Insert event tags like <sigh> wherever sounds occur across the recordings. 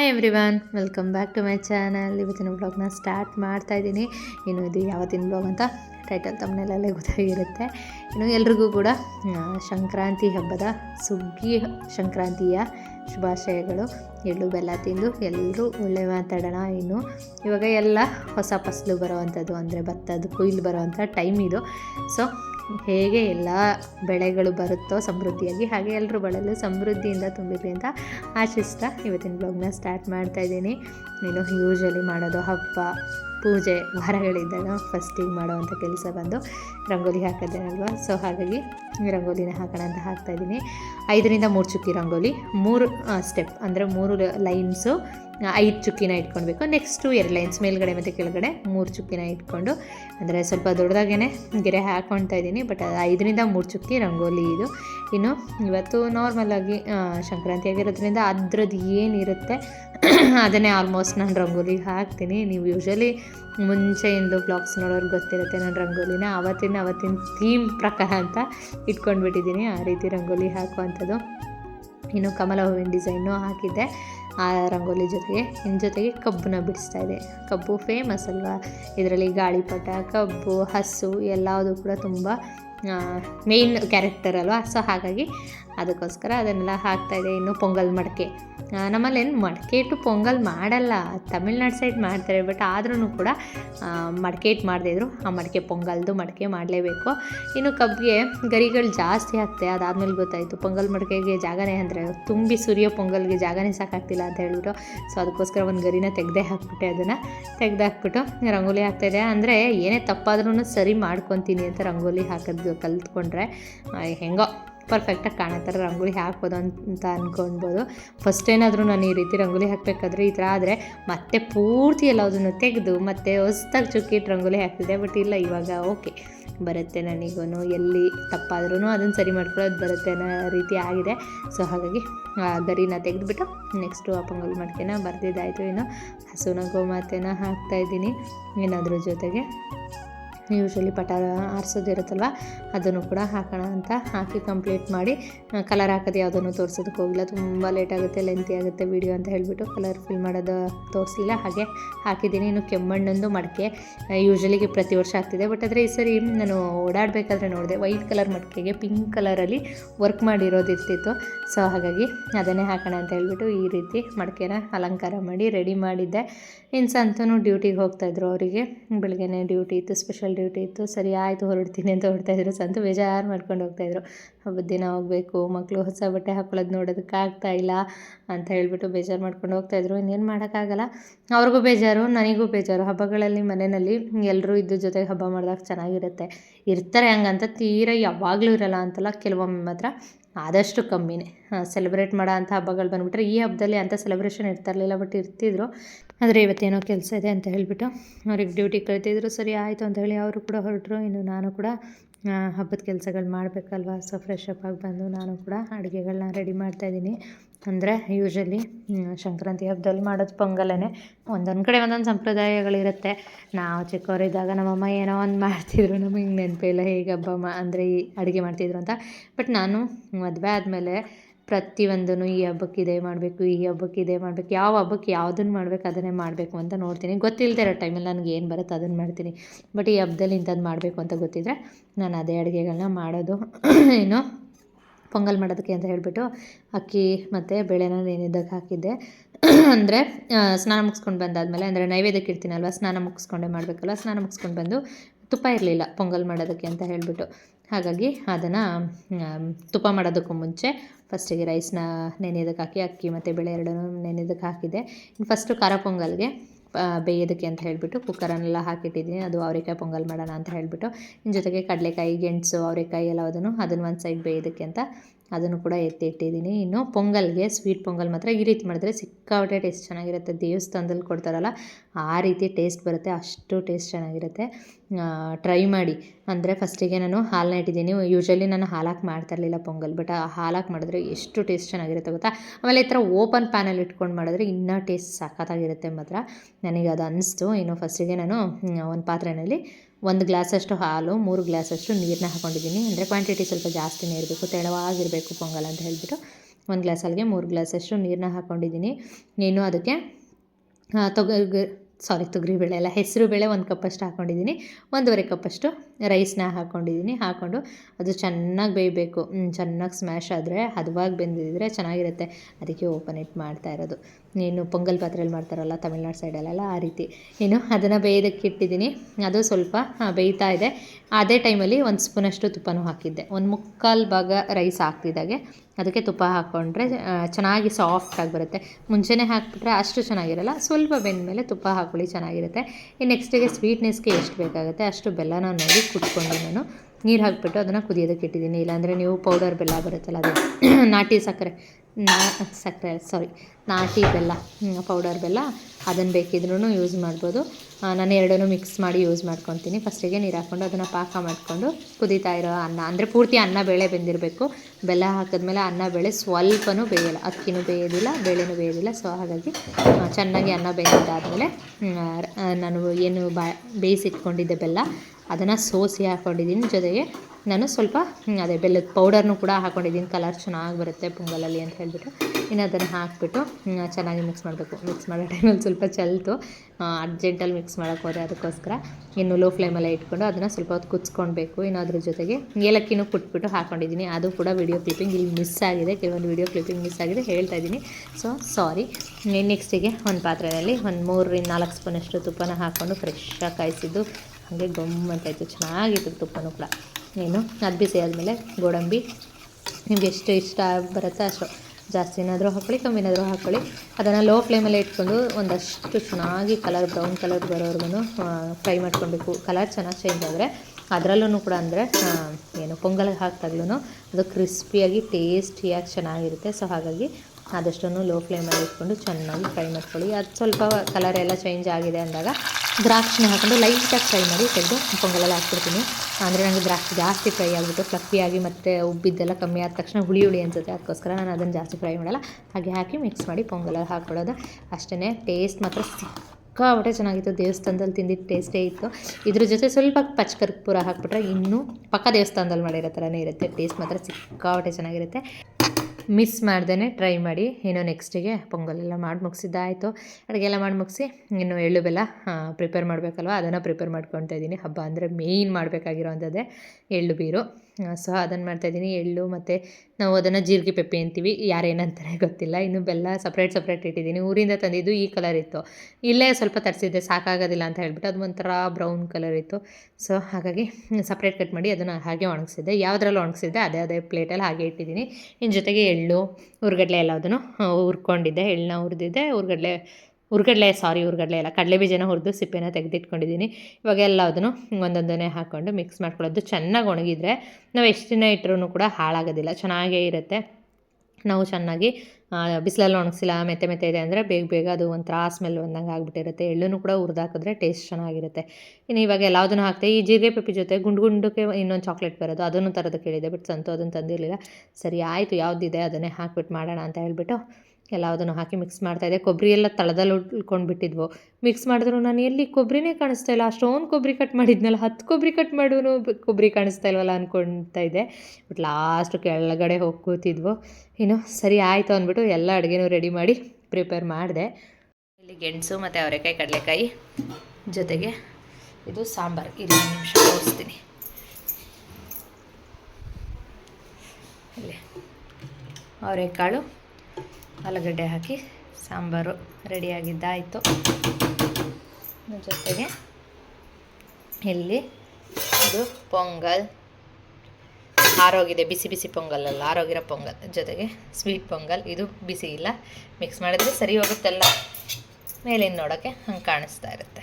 Hi everyone welcome back to my channel ಇವತ್ತಿನ ಬ್ಲಾಗ್ನ start ಮಾಡ್ತಾ ಇದ್ದೀನಿ. ಇನ್ನು ಇದು ಯಾವತ್ತಿನ ಬ್ಲಾಗ್ ಅಂತ ಟೈಟಲ್ ತಮ್ಮನೆಲ್ಲೇ ಗೊತ್ತಾಗಿರುತ್ತೆ. ಇನ್ನು ಎಲ್ರಿಗೂ ಕೂಡ ಸಂಕ್ರಾಂತಿ ಹಬ್ಬದ ಸುಗ್ಗಿ ಸಂಕ್ರಾಂತಿಯ ಶುಭಾಶಯಗಳು. ಎಳ್ಳು, ಬೆಲ್ಲ ತಿಂದು ಎಲ್ಲರೂ ಒಳ್ಳೆ ಮಾತಾಡೋಣ ಇನ್ನು. ಇವಾಗ ಎಲ್ಲ ಹೊಸ ಫಸಲು ಬರೋವಂಥದ್ದು ಅಂದರೆ ಭತ್ತದ ಕೊಯ್ಲು ಬರೋವಂಥ ಟೈಮ್ ಇದು. ಸೊ ಹೇಗೆ ಎಲ್ಲ ಬೆಳೆಗಳು ಬರುತ್ತೋ ಸಮೃದ್ಧಿಯಾಗಿ, ಹಾಗೆ ಎಲ್ಲರೂ ಬಳಲು ಸಮೃದ್ಧಿಯಿಂದ ತುಂಬಿರಲಿ ಅಂತ ಆಶಿಸ್ತಾ ಇವತ್ತಿನ ಬ್ಲಾಗ್ನ ಸ್ಟಾರ್ಟ್ ಮಾಡ್ತಾ ಇದ್ದೀನಿ. ನೀನು ಯೂಶಲಿ ಮಾಡೋದು ಹಬ್ಬ, ಪೂಜೆ, ವಾರಗಳಿದ್ದಾಗ ಫಸ್ಟಿಗೆ ಮಾಡೋವಂಥ ಕೆಲಸ ಬಂದು ರಂಗೋಲಿ ಹಾಕೋದೇ ಅಲ್ವಾ? ಸೊ ಹಾಗಾಗಿ ರಂಗೋಲಿನ ಹಾಕೋಣ ಅಂತ ಹಾಕ್ತಾ ಇದ್ದೀನಿ. ಐದರಿಂದ ಮೂರು ಚುಕ್ಕಿ ರಂಗೋಲಿ, ಮೂರು ಸ್ಟೆಪ್ ಅಂದರೆ ಮೂರು ಲೈನ್ಸು ಐದು ಚುಕ್ಕಿನ ಇಟ್ಕೊಳ್ಬೇಕು. ನೆಕ್ಸ್ಟು ಎರಡು ಲೈನ್ಸ್ ಮೇಲ್ಗಡೆ ಮತ್ತು ಕೆಳಗಡೆ ಮೂರು ಚುಕ್ಕಿನ ಇಟ್ಕೊಂಡು, ಅಂದರೆ ಸ್ವಲ್ಪ ದೊಡ್ಡದಾಗೇ ಗೆರೆ ಹಾಕ್ಕೊಳ್ತಾ ಇದ್ದೀನಿ ಬಟ್ ಐದರಿಂದ ಮೂರು ಚುಕ್ಕಿ ರಂಗೋಲಿ ಇದು. ಇನ್ನು ಇವತ್ತು ನಾರ್ಮಲಾಗಿ ಸಂಕ್ರಾಂತಿ ಆಗಿರೋದ್ರಿಂದ ಅದ್ರದ್ದು ಏನಿರುತ್ತೆ, ಅದನ್ನೇ ಆಲ್ಮೋಸ್ಟ್ ನಾನು ರಂಗೋಲಿ ಹಾಕ್ತೀನಿ. ನೀವು ಯೂಶಲಿ ಮುಂಚೆಯಿಂದ ಬ್ಲಾಗ್ಸ್ ನೋಡೋರ್ಗೆ ಗೊತ್ತಿರುತ್ತೆ ನಾನು ರಂಗೋಲಿನ. ಅವತ್ತಿನ ಅವತ್ತಿನ ಥೀಮ್ ಪ್ರಕಾರ ಅಂತ ಇಟ್ಕೊಂಡ್ಬಿಟ್ಟಿದ್ದೀನಿ. ಆ ರೀತಿ ರಂಗೋಲಿ ಹಾಕುವಂಥದ್ದು. ಇನ್ನು ಕಮಲ ಹೂವಿನ ಡಿಸೈನು ಹಾಕಿದ್ದೆ. ಆ ರಂಗೋಲಿ ಜೊತೆಗೆ ಇನ್ನು ಜೊತೆಗೆ ಕಬ್ಬನ್ನ ಬಿಡಿಸ್ತಾ ಇದೆ. ಕಬ್ಬು ಫೇಮಸ್ ಅಲ್ವಾ? ಇದರಲ್ಲಿ ಗಾಳಿಪಟ, ಕಬ್ಬು, ಹಸು ಎಲ್ಲವುದು ಕೂಡ ತುಂಬ ಮೇಯ್ನ್ ಕ್ಯಾರೆಕ್ಟರ್ ಅಲ್ವಾ? ಸೊ ಹಾಗಾಗಿ ಅದಕ್ಕೋಸ್ಕರ ಅದನ್ನೆಲ್ಲ ಹಾಕ್ತಾಯಿದೆ ಇನ್ನು ಪೊಂಗಲ್ ಮಡಕೆ. ನಮ್ಮಲ್ಲೇನು ಮಡಕೆ ಇಟ್ಟು ಪೊಂಗಲ್ ಮಾಡಲ್ಲ. ತಮಿಳ್ನಾಡು ಸೈಡ್ ಮಾಡ್ತಾರೆ, ಬಟ್ ಆದ್ರೂ ಕೂಡ ಮಡಕೆ ಇಟ್ಟು ಮಾಡದಿದ್ರು ಆ ಮಡಕೆ ಪೊಂಗಲ್ದು ಮಡಕೆ ಮಾಡಲೇಬೇಕು. ಇನ್ನು ಕಬ್ಬಿಗೆ ಗರಿಗಳು ಜಾಸ್ತಿ ಆಗ್ತದೆ ಅದಾದಮೇಲೆ ಗೊತ್ತಾಯಿತು. ಪೊಂಗಲ್ ಮಡಕೆಗೆ ಜಾಗನೇ ಅಂದರೆ ತುಂಬಿ ಸುರಿಯೋ ಪೊಂಗಲ್ಗೆ ಜಾಗನೇ ಸಾಕಾಗ್ತಿಲ್ಲ ಅಂತ ಹೇಳಿಬಿಟ್ಟು, ಸೊ ಅದಕ್ಕೋಸ್ಕರ ಒಂದು ಗರಿನ ತೆಗೆದೇ ಹಾಕ್ಬಿಟ್ಟೆ ಅದನ್ನು. ತೆಗ್ದು ಹಾಕ್ಬಿಟ್ಟು ರಂಗೋಲಿ ಹಾಕ್ತಾಯಿದೆ ಅಂದರೆ ಏನೇ ತಪ್ಪಾದ್ರೂ ಸರಿ ಮಾಡ್ಕೊತೀನಿ ಅಂತ ರಂಗೋಲಿ ಹಾಕೋದು ಕಲ್ತ್ಕೊಂಡ್ರೆ ಹೆಂಗೋ. ಪರ್ಫೆಕ್ಟಾಗಿ ಕಾಣೋ ಥರ ರಂಗೋಲಿ ಹಾಕ್ಬೋದು ಅಂತ ಅಂದ್ಕೊಳ್ಬೋದು ಫಸ್ಟ್ ಏನಾದರೂ ನಾನು ಈ ರೀತಿ ರಂಗೋಲಿ ಹಾಕಬೇಕಾದ್ರೆ ಈ ಥರ ಆದರೆ ಮತ್ತೆ ಪೂರ್ತಿ ಎಲ್ಲದನ್ನು ತೆಗೆದು ಮತ್ತೆ ಹೊಸ್ದಾಗಿ ಚುಕ್ಕಿಟ್ಟು ರಂಗೋಲಿ ಹಾಕ್ತಿದ್ದೆ. ಬಟ್ ಇಲ್ಲ, ಇವಾಗ ಓಕೆ ಬರುತ್ತೆ ನನಗೂ ಎಲ್ಲಿ ತಪ್ಪಾದ್ರೂ ಅದನ್ನು ಸರಿ ಮಾಡ್ಕೊಳ್ಳೋದು ಬರುತ್ತೆ ಅನ್ನೋ ರೀತಿ ಆಗಿದೆ. ಸೊ ಹಾಗಾಗಿ ಗರಿನ ತೆಗೆದುಬಿಟ್ಟು ನೆಕ್ಸ್ಟು ಆ ಪೊಂಗಲ್ ಮಡಿಕೆನ. ಬರೆದಿದ್ದಾಯಿತು ಇನ್ನು. ಹಸುನ ಗೋಮಾತೆನ ಹಾಕ್ತಾಯಿದ್ದೀನಿ ಏನಾದರೂ ಜೊತೆಗೆ. ಯೂಶ್ವಲಿ ಪಟ ಆರಿಸೋದಿರುತ್ತಲ್ವ, ಅದನ್ನು ಕೂಡ ಹಾಕೋಣ ಅಂತ ಹಾಕಿ ಕಂಪ್ಲೀಟ್ ಮಾಡಿ ಕಲರ್ ಹಾಕೋದು ಯಾವುದನ್ನು ತೋರಿಸೋದಕ್ಕೆ ಹೋಗಿಲ್ಲ. ತುಂಬ ಲೇಟ್ ಆಗುತ್ತೆ ಲೆಂತಿ ಆಗುತ್ತೆ ವಿಡಿಯೋ ಅಂತ ಹೇಳಿಬಿಟ್ಟು ಕಲರ್ ಫಿಲ್ ಮಾಡೋದು ತೋರಿಸಲಿಲ್ಲ ಹಾಗೆ ಹಾಕಿದ್ದೀನಿ. ಇನ್ನು ಕೆಮ್ಮಣ್ಣೊಂದು ಮಡಿಕೆ ಯೂಶ್ವಲಿಗೆ ಪ್ರತಿ ವರ್ಷ ಆಗ್ತಿದೆ ಬಟ್ ಆದರೆ ಈ ಸರಿ ನಾನು ಓಡಾಡಬೇಕಾದ್ರೆ ನೋಡಿದೆ. ವೈಟ್ ಕಲರ್ ಮಡಿಕೆಗೆ ಪಿಂಕ್ ಕಲರಲ್ಲಿ ವರ್ಕ್ ಮಾಡಿರೋದು ಇರ್ತಿತ್ತು. ಸೊ ಹಾಗಾಗಿ ಅದನ್ನೇ ಹಾಕೋಣ ಅಂತ ಹೇಳಿಬಿಟ್ಟು ಈ ರೀತಿ ಮಡಿಕೆನ ಅಲಂಕಾರ ಮಾಡಿ ರೆಡಿ ಮಾಡಿದ್ದೆ. ಇನ್ನು ಸಂತನು ಡ್ಯೂಟಿಗೆ ಹೋಗ್ತಾಯಿದ್ರು ಅವರಿಗೆ. ಬೆಳಗ್ಗೆನೇ ಡ್ಯೂಟಿ ಇತ್ತು ಸ್ಪೆಷಲ್ ಡ್ಯೂಟಿ ಇತ್ತು. ಸರಿ, ಆಯಿತು, ಹೊರಡ್ತೀನಿ ಅಂತ ಹೊರಡ್ತಾಯಿದ್ರು ಸಂತು ಬೇಜಾರು ಮಾಡ್ಕೊಂಡು ಹೋಗ್ತಾಯಿದ್ರು ಹಬ್ಬದ ದಿನ ಹೋಗಬೇಕು ಮಕ್ಕಳು ಹೊಸ ಬಟ್ಟೆ ಹಾಕೊಳ್ಳೋದು ನೋಡೋದಕ್ಕೆ ಆಗ್ತಾ ಇಲ್ಲ ಅಂತ ಹೇಳಿಬಿಟ್ಟು ಬೇಜಾರು ಮಾಡ್ಕೊಂಡು ಹೋಗ್ತಾಯಿದ್ರು ಇನ್ನೇನು ಮಾಡೋಕ್ಕಾಗಲ್ಲ. ಅವ್ರಿಗೂ ಬೇಜಾರು, ನನಗೂ ಬೇಜಾರು. ಹಬ್ಬಗಳಲ್ಲಿ, ಮನೆಯಲ್ಲಿ ಎಲ್ಲರೂ ಇದ್ದ ಜೊತೆಗೆ ಹಬ್ಬ ಮಾಡಿದಾಗ ಚೆನ್ನಾಗಿರುತ್ತೆ. ಇರ್ತಾರೆ ಹಂಗಂತ ತೀರಾ ಯಾವಾಗಲೂ ಇರಲ್ಲ ಅಂತಲ್ಲ, ಕೆಲವೊಮ್ಮೆ ಮಾತ್ರ. ಆದಷ್ಟು ಕಮ್ಮಿನೇ. ಸೆಲೆಬ್ರೇಟ್ ಮಾಡೋ ಅಂಥ ಹಬ್ಬಗಳು ಬಂದುಬಿಟ್ರೆ ಈ ಹಬ್ಬದಲ್ಲಿ ಅಂಥ ಸೆಲೆಬ್ರೇಷನ್ ಇರ್ತಿರ್ಲಿಲ್ಲ ಬಟ್ ಇರ್ತಿದ್ರು. ಆದರೆ ಇವತ್ತೇನೋ ಕೆಲಸ ಇದೆ ಅಂತ ಹೇಳಿಬಿಟ್ಟು ಅವ್ರಿಗೆ ಡ್ಯೂಟಿ ಕಳಿತಿದ್ರು. ಸರಿ, ಆಯಿತು ಅಂತ ಹೇಳಿ ಅವರು ಕೂಡ ಹೊರಟರು. ಇನ್ನು ನಾನು ಕೂಡ ಹಬ್ಬದ ಕೆಲಸಗಳು ಮಾಡಬೇಕಲ್ವ? ಸೊ ಫ್ರೆಶ್ ಅಪ್ ಆಗಿ ಬಂದು ನಾನು ಕೂಡ ಅಡುಗೆಗಳನ್ನ ರೆಡಿ ಮಾಡ್ತಾಯಿದ್ದೀನಿ ಅಂದರೆ ಯೂಶ್ವಲಿ ಸಂಕ್ರಾಂತಿ ಹಬ್ಬದಲ್ಲಿ ಮಾಡೋದು ಪೊಂಗಲೇ ಒಂದೊಂದು ಕಡೆ ಒಂದೊಂದು ಸಂಪ್ರದಾಯಗಳಿರುತ್ತೆ. ನಾವು ಚಿಕ್ಕವರಿದ್ದಾಗ ನಮ್ಮಮ್ಮ ಏನೋ ಒಂದು ಮಾಡ್ತಿದ್ರು. ನಮಗೆ ನೆನಪಿಲ್ಲ ಹೇಗೆ ಹಬ್ಬ ಮಾ, ಅಂದರೆ ಈ ಅಡುಗೆ ಮಾಡ್ತಿದ್ರು ಅಂತ. ಬಟ್ ನಾನು ಮದುವೆ ಆದಮೇಲೆ ಪ್ರತಿಯೊಂದೂ ಈ ಹಬ್ಬಕ್ಕೆ ಇದೇ ಮಾಡಬೇಕು, ಈ ಹಬ್ಬಕ್ಕೆ ಇದೇ ಮಾಡಬೇಕು, ಯಾವ ಹಬ್ಬಕ್ಕೆ ಯಾವುದನ್ನು ಮಾಡಬೇಕು ಅದನ್ನೇ ಮಾಡಬೇಕು ಅಂತ ನೋಡ್ತೀನಿ. ಗೊತ್ತಿಲ್ಲದೆ ಇರೋ ಟೈಮಲ್ಲಿ ನನಗೆ ಏನು ಬರುತ್ತೆ ಅದನ್ನು ಮಾಡ್ತೀನಿ. ಬಟ್ ಈ ಹಬ್ಬದಲ್ಲಿ ಇಂಥದ್ದು ಮಾಡಬೇಕು ಅಂತ ಗೊತ್ತಿದ್ದರೆ ನಾನು ಅದೇ ಅಡುಗೆಗಳನ್ನ ಮಾಡೋದು. ಏನು ಪೊಂಗಲ್ ಮಾಡೋದಕ್ಕೆ ಅಂತ ಹೇಳಿಬಿಟ್ಟು ಅಕ್ಕಿ ಮತ್ತು ಬೇಳೆನ ನೆನೆದಕ್ಕೆ ಹಾಕಿದ್ದೆ. ಅಂದರೆ ಸ್ನಾನ ಮುಗಿಸ್ಕೊಂಡು ಬಂದಾದಮೇಲೆ, ಅಂದರೆ ನೈವೇದ್ಯಕ್ಕೆ ಇಡ್ತೀನಲ್ವ, ಸ್ನಾನ ಮುಗಿಸ್ಕೊಂಡೇ ಮಾಡಬೇಕಲ್ವ, ಸ್ನಾನ ಮುಗಿಸ್ಕೊಂಡು ಬಂದು ತುಪ್ಪ ಇರಲಿಲ್ಲ ಪೊಂಗಲ್ ಮಾಡೋದಕ್ಕೆ ಅಂತ ಹೇಳಿಬಿಟ್ಟು. ಹಾಗಾಗಿ ಅದನ್ನು ತುಪ್ಪ ಮಾಡೋದಕ್ಕೂ ಮುಂಚೆ ಫಸ್ಟಿಗೆ ರೈಸ್ನ ನೆನೆಯೋದಕ್ಕೆ ಹಾಕಿ, ಅಕ್ಕಿ ಮತ್ತು ಬೇಳೆ ಎರಡನ್ನೂ ನೆನೆಯೋದಕ್ಕೆ ಇನ್ನು ಫಸ್ಟು ಖಾರ ಪೊಂಗಲ್ಗೆ ಬೇಯೋದಕ್ಕೆ ಅಂತ ಹೇಳಿಬಿಟ್ಟು ಕುಕ್ಕರನ್ನೆಲ್ಲ ಹಾಕಿಟ್ಟಿದ್ದೀನಿ. ಅದು ಅವರೆಕಾಯಿ ಪೊಂಗಲ್ ಮಾಡೋಣ ಅಂತ ಹೇಳಿಬಿಟ್ಟು. ಇನ್ನು ಜೊತೆಗೆ ಕಡಲೆಕಾಯಿ, ಗೆಣಸು, ಅವರೆಕಾಯಿ ಎಲ್ಲದನ್ನು ಅದನ್ನು ಒಂದು ಸೈಡ್ ಬೇಯೋದಕ್ಕೆ ಅಂತ ಅದನ್ನು ಕೂಡ ಎತ್ತಿ ಇಟ್ಟಿದ್ದೀನಿ ಇನ್ನು ಪೊಂಗಲ್ಗೆ ಸ್ವೀಟ್ ಪೊಂಗಲ್ ಮಾತ್ರ ಈ ರೀತಿ ಮಾಡಿದ್ರೆ ಸಿಕ್ಕಾಪಟ್ಟೆ ಟೇಸ್ಟ್ ಚೆನ್ನಾಗಿರುತ್ತೆ. ದೇವಸ್ಥಾನದಲ್ಲಿ ಕೊಡ್ತಾರಲ್ಲ, ಆ ರೀತಿ ಟೇಸ್ಟ್ ಬರುತ್ತೆ, ಅಷ್ಟು ಟೇಸ್ಟ್ ಚೆನ್ನಾಗಿರುತ್ತೆ. ಟ್ರೈ ಮಾಡಿ. ಅಂದರೆ ಫಸ್ಟಿಗೆ ನಾನು ಹಾಲನ್ನ ಇಟ್ಟಿದ್ದೀನಿ. ಯೂಶ್ವಲಿ ನಾನು ಹಾಲಾಕಿ ಮಾಡ್ತಾ ಇರಲಿಲ್ಲ ಪೊಂಗಲ್, ಬಟ್ ಹಾಲಾಕಿ ಮಾಡಿದ್ರೆ ಎಷ್ಟು ಟೇಸ್ಟ್ ಚೆನ್ನಾಗಿರುತ್ತೆ ಗೊತ್ತಾ? ಆಮೇಲೆ ಈ ಥರ ಓಪನ್ ಪ್ಯಾನಲ್ಲಿ ಇಟ್ಕೊಂಡು ಮಾಡಿದ್ರೆ ಇನ್ನೂ ಟೇಸ್ಟ್ ಸಖತ್ತಾಗಿರುತ್ತೆ ಮಾತ್ರ. ನನಗೆ ಅದು ಅನ್ನಿಸ್ತು ಇನ್ನು ಫಸ್ಟಿಗೆ ನಾನು ಒಂದು ಪಾತ್ರೆಯಲ್ಲಿ ಒಂದು ಗ್ಲಾಸಷ್ಟು ಹಾಲು, ಮೂರು ಗ್ಲಾಸಷ್ಟು ನೀರನ್ನ ಹಾಕೊಂಡಿದ್ದೀನಿ. ಅಂದರೆ ಕ್ವಾಂಟಿಟಿ ಸ್ವಲ್ಪ ಜಾಸ್ತಿನೇ ಇರಬೇಕು, ತೆಳವಾಗಿರಬೇಕು ಪೊಂಗಲ್ ಅಂತ ಹೇಳಿಬಿಟ್ಟು. ಒಂದು ಗ್ಲಾಸ್ ಅಲ್ಲಿಗೆ ಮೂರು ಗ್ಲಾಸಷ್ಟು ನೀರನ್ನ ಹಾಕ್ಕೊಂಡಿದ್ದೀನಿ ನೀನು ಅದಕ್ಕೆ ತೊಗ ಸಾರಿ ತೊಗರಿಬೇಳೆ ಅಲ್ಲ, ಹೆಸರು ಬೇಳೆ ಒಂದು ಕಪ್ಪಷ್ಟು ಹಾಕ್ಕೊಂಡಿದ್ದೀನಿ ಒಂದೂವರೆ ಕಪ್ಪಷ್ಟು ರೈಸ್ನ ಹಾಕ್ಕೊಂಡಿದ್ದೀನಿ ಹಾಕ್ಕೊಂಡು ಅದು ಚೆನ್ನಾಗಿ ಬೇಯಬೇಕು. ಚೆನ್ನಾಗಿ ಸ್ಮ್ಯಾಶ್ ಆದರೆ, ಹದವಾಗಿ ಬೆಂದಿದ್ರೆ ಚೆನ್ನಾಗಿರುತ್ತೆ. ಅದಕ್ಕೆ ಓಪನ್ ಇಟ್ ಮಾಡ್ತಾ ಇರೋದು. ಏನು ಪೊಂಗಲ್ ಪಾತ್ರೆಯಲ್ಲಿ ಮಾಡ್ತಾರಲ್ಲ ತಮಿಳ್ನಾಡು ಸೈಡಲ್ಲೆಲ್ಲ ಆ ರೀತಿ. ಇನ್ನು ಅದನ್ನು ಬೇಯೋದಕ್ಕೆ ಇಟ್ಟಿದ್ದೀನಿ. ಅದು ಸ್ವಲ್ಪ ಬೇಯ್ತಾ ಇದೆ. ಅದೇ ಟೈಮಲ್ಲಿ ಒಂದು ಸ್ಪೂನಷ್ಟು ತುಪ್ಪನೂ ಹಾಕಿದ್ದೆ. ಒಂದು ಮುಕ್ಕಾಲು ಭಾಗ ರೈಸ್ ಹಾಕ್ತಿದ್ದಾಗೆ ಅದಕ್ಕೆ ತುಪ್ಪ ಹಾಕ್ಕೊಂಡ್ರೆ ಚೆನ್ನಾಗಿ ಸಾಫ್ಟಾಗಿ ಬರುತ್ತೆ. ಮುಂಚೆನೇ ಹಾಕ್ಬಿಟ್ರೆ ಅಷ್ಟು ಚೆನ್ನಾಗಿರಲ್ಲ, ಸ್ವಲ್ಪ ಬೆಂದ ಮೇಲೆ ತುಪ್ಪ ಹಾಕೊಳ್ಳಿ ಚೆನ್ನಾಗಿರುತ್ತೆ. ಈ ನೆಕ್ಸ್ಟಿಗೆ ಸ್ವೀಟ್ನೆಸ್ಗೆ ಎಷ್ಟು ಬೇಕಾಗುತ್ತೆ ಅಷ್ಟು ಬೆಲ್ಲನ ನೋಡಿ ಕುಟ್ಕೊಂಡು ನಾನು ನೀರು ಹಾಕಿಬಿಟ್ಟು ಅದನ್ನು ಕುದಿಯೋದಕ್ಕೆ ಇಟ್ಟಿದ್ದೀನಿ. ಇಲ್ಲಾಂದರೆ ನೀವು ಪೌಡರ್ ಬೆಲ್ಲ ಬರುತ್ತಲ್ಲ, ಅದು <clears throat> ನಾಟಿ ಸಕ್ಕರೆ. ನಾ, ಸಕ್ಕರೆ ಸಾರಿ ನಾಟಿ ಬೆಲ್ಲ ಪೌಡರ್ ಬೆಲ್ಲ. ಅದನ್ನು ಬೇಕಿದ್ರೂ ಯೂಸ್ ಮಾಡ್ಬೋದು. ನಾನು ಎರಡನ್ನೂ ಮಿಕ್ಸ್ ಮಾಡಿ ಯೂಸ್ ಮಾಡ್ಕೊತೀನಿ. ಫಸ್ಟಿಗೆ ನೀರು ಹಾಕ್ಕೊಂಡು ಅದನ್ನು ಪಾಕ ಮಾಡಿಕೊಂಡು ಕುದೀತಾ ಇರೋ ಅನ್ನ. ಅಂದರೆ ಪೂರ್ತಿ ಅನ್ನ ಬೇಳೆ ಬೆಂದಿರಬೇಕು. ಬೆಲ್ಲ ಹಾಕಿದ್ಮೇಲೆ ಅನ್ನ ಬೇಳೆ ಸ್ವಲ್ಪನೂ ಬೇಯಲ್ಲ. ಅಕ್ಕಿನೂ ಬೇಯೋದಿಲ್ಲ, ಬೇಳೆನೂ ಬೇಯೋದಿಲ್ಲ. ಸೊ ಹಾಗಾಗಿ ಚೆನ್ನಾಗಿ ಅನ್ನ ಬೆಂದಿದ್ದಾದಮೇಲೆ ನಾನು ಏನು ಬಾ, ಬೇಯಿಸಿಟ್ಕೊಂಡಿದ್ದೆ ಬೆಲ್ಲ ಅದನ್ನು ಸೋಸಿ ಹಾಕ್ಕೊಂಡಿದ್ದೀನಿ ಜೊತೆಗೆ ನಾನು ಸ್ವಲ್ಪ ಅದೇ ಬೆಲ್ಲದ ಪೌಡರ್ನು ಕೂಡ ಹಾಕ್ಕೊಂಡಿದ್ದೀನಿ ಕಲರ್ ಚೆನ್ನಾಗಿ ಬರುತ್ತೆ ಪೊಂಗಲಲ್ಲಿ ಅಂತ ಹೇಳಿಬಿಟ್ಟು. ಇನ್ನು ಅದನ್ನು ಹಾಕಿಬಿಟ್ಟು ಚೆನ್ನಾಗಿ ಮಿಕ್ಸ್ ಮಾಡಬೇಕು. ಮಿಕ್ಸ್ ಮಾಡೋ ಟೈಮಲ್ಲಿ ಸ್ವಲ್ಪ ಚಲ್ತು. ಅರ್ಜೆಂಟಲ್ಲಿ ಮಿಕ್ಸ್ ಮಾಡೋಕ್ಕೆ ಹೋದರೆ ಅದಕ್ಕೋಸ್ಕರ. ಇನ್ನು ಲೋ ಫ್ಲೇಮಲ್ಲೇ ಇಟ್ಕೊಂಡು ಅದನ್ನು ಸ್ವಲ್ಪ ಹೊತ್ತು ಕುಚ್ಕೊಳ್ಬೇಕು ಇನ್ನು ಅದ್ರ ಜೊತೆಗೆ ಏಲಕ್ಕಿನೂ ಕುಟ್ಬಿಟ್ಟು ಹಾಕ್ಕೊಂಡಿದ್ದೀನಿ ಅದು ಕೂಡ ವಿಡಿಯೋ ಕ್ಲಿಪ್ಪಿಂಗ್ ಇಲ್ಲಿ ಮಿಸ್ ಆಗಿದೆ. ಕೆಲವೊಂದು ವಿಡಿಯೋ ಕ್ಲಿಪ್ಪಿಂಗ್ ಮಿಸ್ ಆಗಿದೆ ಹೇಳ್ತಾ ಇದ್ದೀನಿ. ಸೊ ಸಾರಿ ನೆಕ್ಸ್ಟಿಗೆ ಒಂದು ಪಾತ್ರೆಯಲ್ಲಿ ಒಂದು ಮೂರರಿಂದ ನಾಲ್ಕು ಸ್ಪೂನಷ್ಟು ತುಪ್ಪನ ಹಾಕ್ಕೊಂಡು ಫ್ರೆಶ್ಶಾಗಿ ಕಾಯಿಸಿದ್ದು. ಹಾಗೆ ಗಮ್ ಅಂತ ಇತ್ತು. ಚೆನ್ನಾಗಿತ್ತು ತುಪ್ಪನೂ ಕೂಡ. ಏನು, ಅದು ಬಿಸಿ ಆದಮೇಲೆ ಗೋಡಂಬಿ. ನಿಮ್ಗೆ ಎಷ್ಟು ಇಷ್ಟ ಬರುತ್ತೆ ಅಷ್ಟು. ಜಾಸ್ತಿ ಏನಾದರೂ ಹಾಕ್ಕೊಳ್ಳಿ, ಕಮ್ಮಿನಾದರೂ ಹಾಕ್ಕೊಳ್ಳಿ. ಅದನ್ನು ಲೋ ಫ್ಲೇಮಲ್ಲೇ ಇಟ್ಕೊಂಡು ಒಂದಷ್ಟು ಚೆನ್ನಾಗಿ ಕಲರ್ ಬ್ರೌನ್ ಕಲರ್ ಬರೋವರೆಗೂ ಫ್ರೈ ಮಾಡ್ಕೊಳ್ಬೇಕು ಕಲರ್ ಚೆನ್ನಾಗಿ ಚೇಂಜ್ ಆದರೆ ಅದರಲ್ಲೂ ಕೂಡ ಅಂದರೆ ಏನು ಪೊಂಗಲ್ಗೆ ಹಾಕ್ದಾಗ್ಲೂ ಅದು ಕ್ರಿಸ್ಪಿಯಾಗಿ ಟೇಸ್ಟಿಯಾಗಿ ಚೆನ್ನಾಗಿರುತ್ತೆ. ಸೊ ಹಾಗಾಗಿ ಆದಷ್ಟನ್ನು ಲೋ ಫ್ಲೇಮಲ್ಲಿ ಇಟ್ಕೊಂಡು ಚೆನ್ನಾಗಿ ಫ್ರೈ ಮಾಡ್ಕೊಳ್ಳಿ. ಅದು ಸ್ವಲ್ಪ ಕಲರ್ ಎಲ್ಲ ಚೇಂಜ್ ಆಗಿದೆ ಅಂದಾಗ ದ್ರಾಕ್ಷಿನ ಹಾಕೊಂಡು ಲೈಟಾಗಿ ಫ್ರೈ ಮಾಡಿ ತೆಗೆದು ಪೊಂಗಲಲ್ಲಿ ಹಾಕ್ಬಿಡ್ತೀನಿ. ಅಂದರೆ ನನಗೆ ದ್ರಾಕ್ಷಿ ಜಾಸ್ತಿ ಫ್ರೈ ಆಗಿಬಿಟ್ಟು ಫ್ಲಫಿಯಾಗಿ ಮತ್ತು ಉಬ್ಬಿದ್ದೆಲ್ಲ ಕಮ್ಮಿ ಆದ ತಕ್ಷಣ ಹುಳಿ ಹುಳಿ ಅನ್ಸುತ್ತೆ. ಅದಕ್ಕೋಸ್ಕರ ನಾನು ಅದನ್ನು ಜಾಸ್ತಿ ಫ್ರೈ ಮಾಡೋಲ್ಲ. ಹಾಗೆ ಹಾಕಿ ಮಿಕ್ಸ್ ಮಾಡಿ ಪೊಂಗಲಲ್ಲಿ ಹಾಕ್ಬಿಡೋದು. ಅಷ್ಟೇ ಟೇಸ್ಟ್ ಮಾತ್ರ ಸಿಕ್ಕಾಪಟ್ಟೆ ಚೆನ್ನಾಗಿತ್ತು. ದೇವಸ್ಥಾನದಲ್ಲಿ ತಿಂದಿದ್ದು ಟೇಸ್ಟೇ ಇತ್ತು. ಇದ್ರ ಜೊತೆ ಸ್ವಲ್ಪ ಪಚ್ಕರ್ಪೂರ ಹಾಕ್ಬಿಟ್ರೆ ಇನ್ನೂ ಪಕ್ಕ ದೇವಸ್ಥಾನದಲ್ಲಿ ಮಾಡಿರೋ ಥರನೇ ಇರುತ್ತೆ. ಟೇಸ್ಟ್ ಮಾತ್ರ ಸಿಕ್ಕಾಪಟ್ಟೆ ಚೆನ್ನಾಗಿರುತ್ತೆ. ಮಿಸ್ ಮಾಡ್ದೇ ಟ್ರೈ ಮಾಡಿ. ಏನೋ ನೆಕ್ಸ್ಟಿಗೆ ಪೊಂಗಲೆಲ್ಲ ಮಾಡಿ ಮುಗಿಸಿದ್ದಾಯಿತು. ಅಡುಗೆ ಎಲ್ಲ ಮಾಡಿ ಮುಗಿಸಿ, ಇನ್ನು ಎಳ್ಳು ಬೆಲ್ಲ ಪ್ರಿಪೇರ್ ಮಾಡಬೇಕಲ್ವ? ಅದನ್ನು ಪ್ರಿಪೇರ್ ಮಾಡ್ಕೊತಾ ಇದ್ದೀನಿ. ಹಬ್ಬ ಅಂದರೆ ಮೇಯ್ನ್ ಮಾಡಬೇಕಾಗಿರೋಂಥದ್ದೇ ಎಳ್ಳು ಬೀರು. ಸೊ ಅದನ್ನು ಮಾಡ್ತಾಯಿದ್ದೀನಿ ಎಳ್ಳು ಮತ್ತು ನಾವು ಅದನ್ನು ಜೀರಿಗೆ ಪೆಪ್ಪೆ ಅಂತೀವಿ. ಯಾರೇನಂತಾರೆ ಗೊತ್ತಿಲ್ಲ. ಇನ್ನು ಬೆಲ್ಲ ಸಪ್ರೇಟ್ ಸಪ್ರೇಟ್ ಇಟ್ಟಿದ್ದೀನಿ. ಊರಿಂದ ತಂದಿದ್ದು ಈ ಕಲರ್ ಇತ್ತು. ಇಲ್ಲೇ ಸ್ವಲ್ಪ ತರಿಸಿದ್ದೆ. ಸಾಕಾಗೋದಿಲ್ಲ ಅಂತ ಹೇಳ್ಬಿಟ್ಟು ಅದು ಒಂಥರ ಬ್ರೌನ್ ಕಲರ್ ಇತ್ತು. ಸೊ ಹಾಗಾಗಿ ಸಪ್ರೇಟ್ ಕಟ್ ಮಾಡಿ ಅದನ್ನು ಹಾಗೆ ಒಣಗಿಸಿದ್ದೆ. ಯಾವುದ್ರಲ್ಲಿ ಒಣಗಿಸಿದ್ದೆ, ಅದೇ ಅದೇ ಪ್ಲೇಟಲ್ಲಿ ಹಾಗೆ ಇಟ್ಟಿದ್ದೀನಿ. ಇನ್ನು ಜೊತೆಗೆ ಎಳ್ಳು ಹುರ್ಗಡ್ಲೆ ಎಲ್ಲದನ್ನು ಹುರ್ಕೊಂಡಿದ್ದೆ. ಎಳ್ಳನ್ನ ಹುರಿದಿದ್ದೆ. ಹುರ್ಗಡ್ಲೆ ಹುರ್ಗಡ್ಲೆ ಸಾರಿ ಹುರ್ಗಡ್ಲೆ ಎಲ್ಲ ಕಡಲೆ ಬೀಜನ ಹುರಿದು ಸಿಪ್ಪೆನ ತೆಗೆದಿಟ್ಕೊಂಡಿದ್ದೀನಿ ಇವಾಗ ಎಲ್ಲ ಅದನ್ನು ಒಂದೊಂದನ್ನೇ ಹಾಕ್ಕೊಂಡು ಮಿಕ್ಸ್ ಮಾಡ್ಕೊಳ್ಳೋದು. ಚೆನ್ನಾಗಿ ಒಣಗಿದ್ರೆ ನಾವು ಎಷ್ಟು ದಿನ ಇಟ್ಟರೂ ಕೂಡ ಹಾಳಾಗೋದಿಲ್ಲ. ಚೆನ್ನಾಗೇ ಇರುತ್ತೆ. ನಾವು ಚೆನ್ನಾಗಿ ಬಿಸಿಲಲ್ಲಿ ಒಣಗಿಸಿಲ್ಲ, ಮೆತ್ತೆ ಮೆತ್ತೆ ಇದೆ ಅಂದರೆ ಬೇಗ ಬೇಗ ಅದು ಒಂಥರ ಸ್ಮೆಲ್ ಬಂದಂಗೆ ಆಗಿಬಿಟ್ಟಿರುತ್ತೆ. ಎಳ್ಳೂ ಕೂಡ ಹುರಿದಾಕಿದ್ರೆ ಟೇಸ್ಟ್ ಚೆನ್ನಾಗಿರುತ್ತೆ. ಇನ್ನು ಇವಾಗ ಎಲ್ಲದನ್ನು ಹಾಕ್ತೆ ಈ ಜೀರಿಗೆ ಪೆಪ್ಪಿ ಜೊತೆ ಗುಂಡು ಗುಂಡಕ್ಕೆ ಇನ್ನೊಂದು ಚಾಕ್ಲೇಟ್ ಬರೋದು, ಅದನ್ನು ತರೋದು ಕೇಳಿದೆ ಬಟ್ ಸಂತು ಅದನ್ನು ತಂದಿರಲಿಲ್ಲ. ಸರಿ, ಆಯಿತು, ಯಾವುದಿದೆ ಅದನ್ನೇ ಹಾಕ್ಬಿಟ್ಟು ಮಾಡೋಣ ಅಂತ ಹೇಳ್ಬಿಟ್ಟು ಎಲ್ಲದನ್ನು ಹಾಕಿ ಮಿಕ್ಸ್ ಮಾಡ್ತಾಯಿದ್ದೆ ಕೊಬ್ಬರಿ ಎಲ್ಲ ತಳದಲ್ಲಿ ಉಳ್ಕೊಂಡು ಬಿಟ್ಟಿದ್ವು. ಮಿಕ್ಸ್ ಮಾಡಿದ್ರು ನಾನು ಎಲ್ಲಿ ಕೊಬ್ಬರಿನೇ ಕಾಣಿಸ್ತಾ ಇಲ್ಲ. ಅಷ್ಟೊಂದು ಕೊಬ್ಬರಿ ಕಟ್ ಮಾಡಿದ್ನಲ್ಲ. ಹತ್ತು ಕೊಬ್ಬರಿ ಕಟ್ ಮಾಡೋನು ಕೊಬ್ಬರಿ ಕಾಣಿಸ್ತಾ ಇಲ್ವಲ್ಲ ಅಂದ್ಕೊಳ್ತಾ ಇದ್ದೆ. ಬಟ್ ಲಾಸ್ಟ್ ಕೆಳಗಡೆ ಹೋಗಿ ಕೂತಿದ್ವು. ಇನ್ನು ಸರಿ ಆಯಿತು ಅಂದ್ಬಿಟ್ಟು ಎಲ್ಲ ಅಡುಗೆನೂ ರೆಡಿ ಮಾಡಿ ಪ್ರಿಪೇರ್ ಮಾಡಿದೆ. ಇಲ್ಲಿ ಗೆಣಸು ಮತ್ತು ಅವರೆಕಾಯಿ, ಕಡಲೆಕಾಯಿ ಜೊತೆಗೆ ಇದು ಸಾಂಬಾರು. ಇಲ್ಲಿ ನಿಮಿಷ ತೋರಿಸ್ತೀನಿ. ಅವರೆಕಾಳು ಆಲೂಗಡ್ಡೆ ಹಾಕಿ ಸಾಂಬಾರು ರೆಡಿಯಾಗಿದ್ದಾಯಿತು ಜೊತೆಗೆ ಇಲ್ಲಿ ಇದು ಪೊಂಗಲ್. ಆರೋಗಿದೆ, ಬಿಸಿ ಬಿಸಿ ಪೊಂಗಲ್ ಅಲ್ಲ, ಆರೋಗಿರೋ ಪೊಂಗಲ್. ಜೊತೆಗೆ ಸ್ವೀಟ್ ಪೊಂಗಲ್. ಇದು ಬಿಸಿ ಇಲ್ಲ ಮಿಕ್ಸ್ ಮಾಡಿದ್ರೆ ಸರಿ ಹೋಗುತ್ತಲ್ಲ. ಮೇಲಿಂದ ನೋಡೋಕ್ಕೆ ಹಂಗೆ ಕಾಣಿಸ್ತಾ ಇರುತ್ತೆ.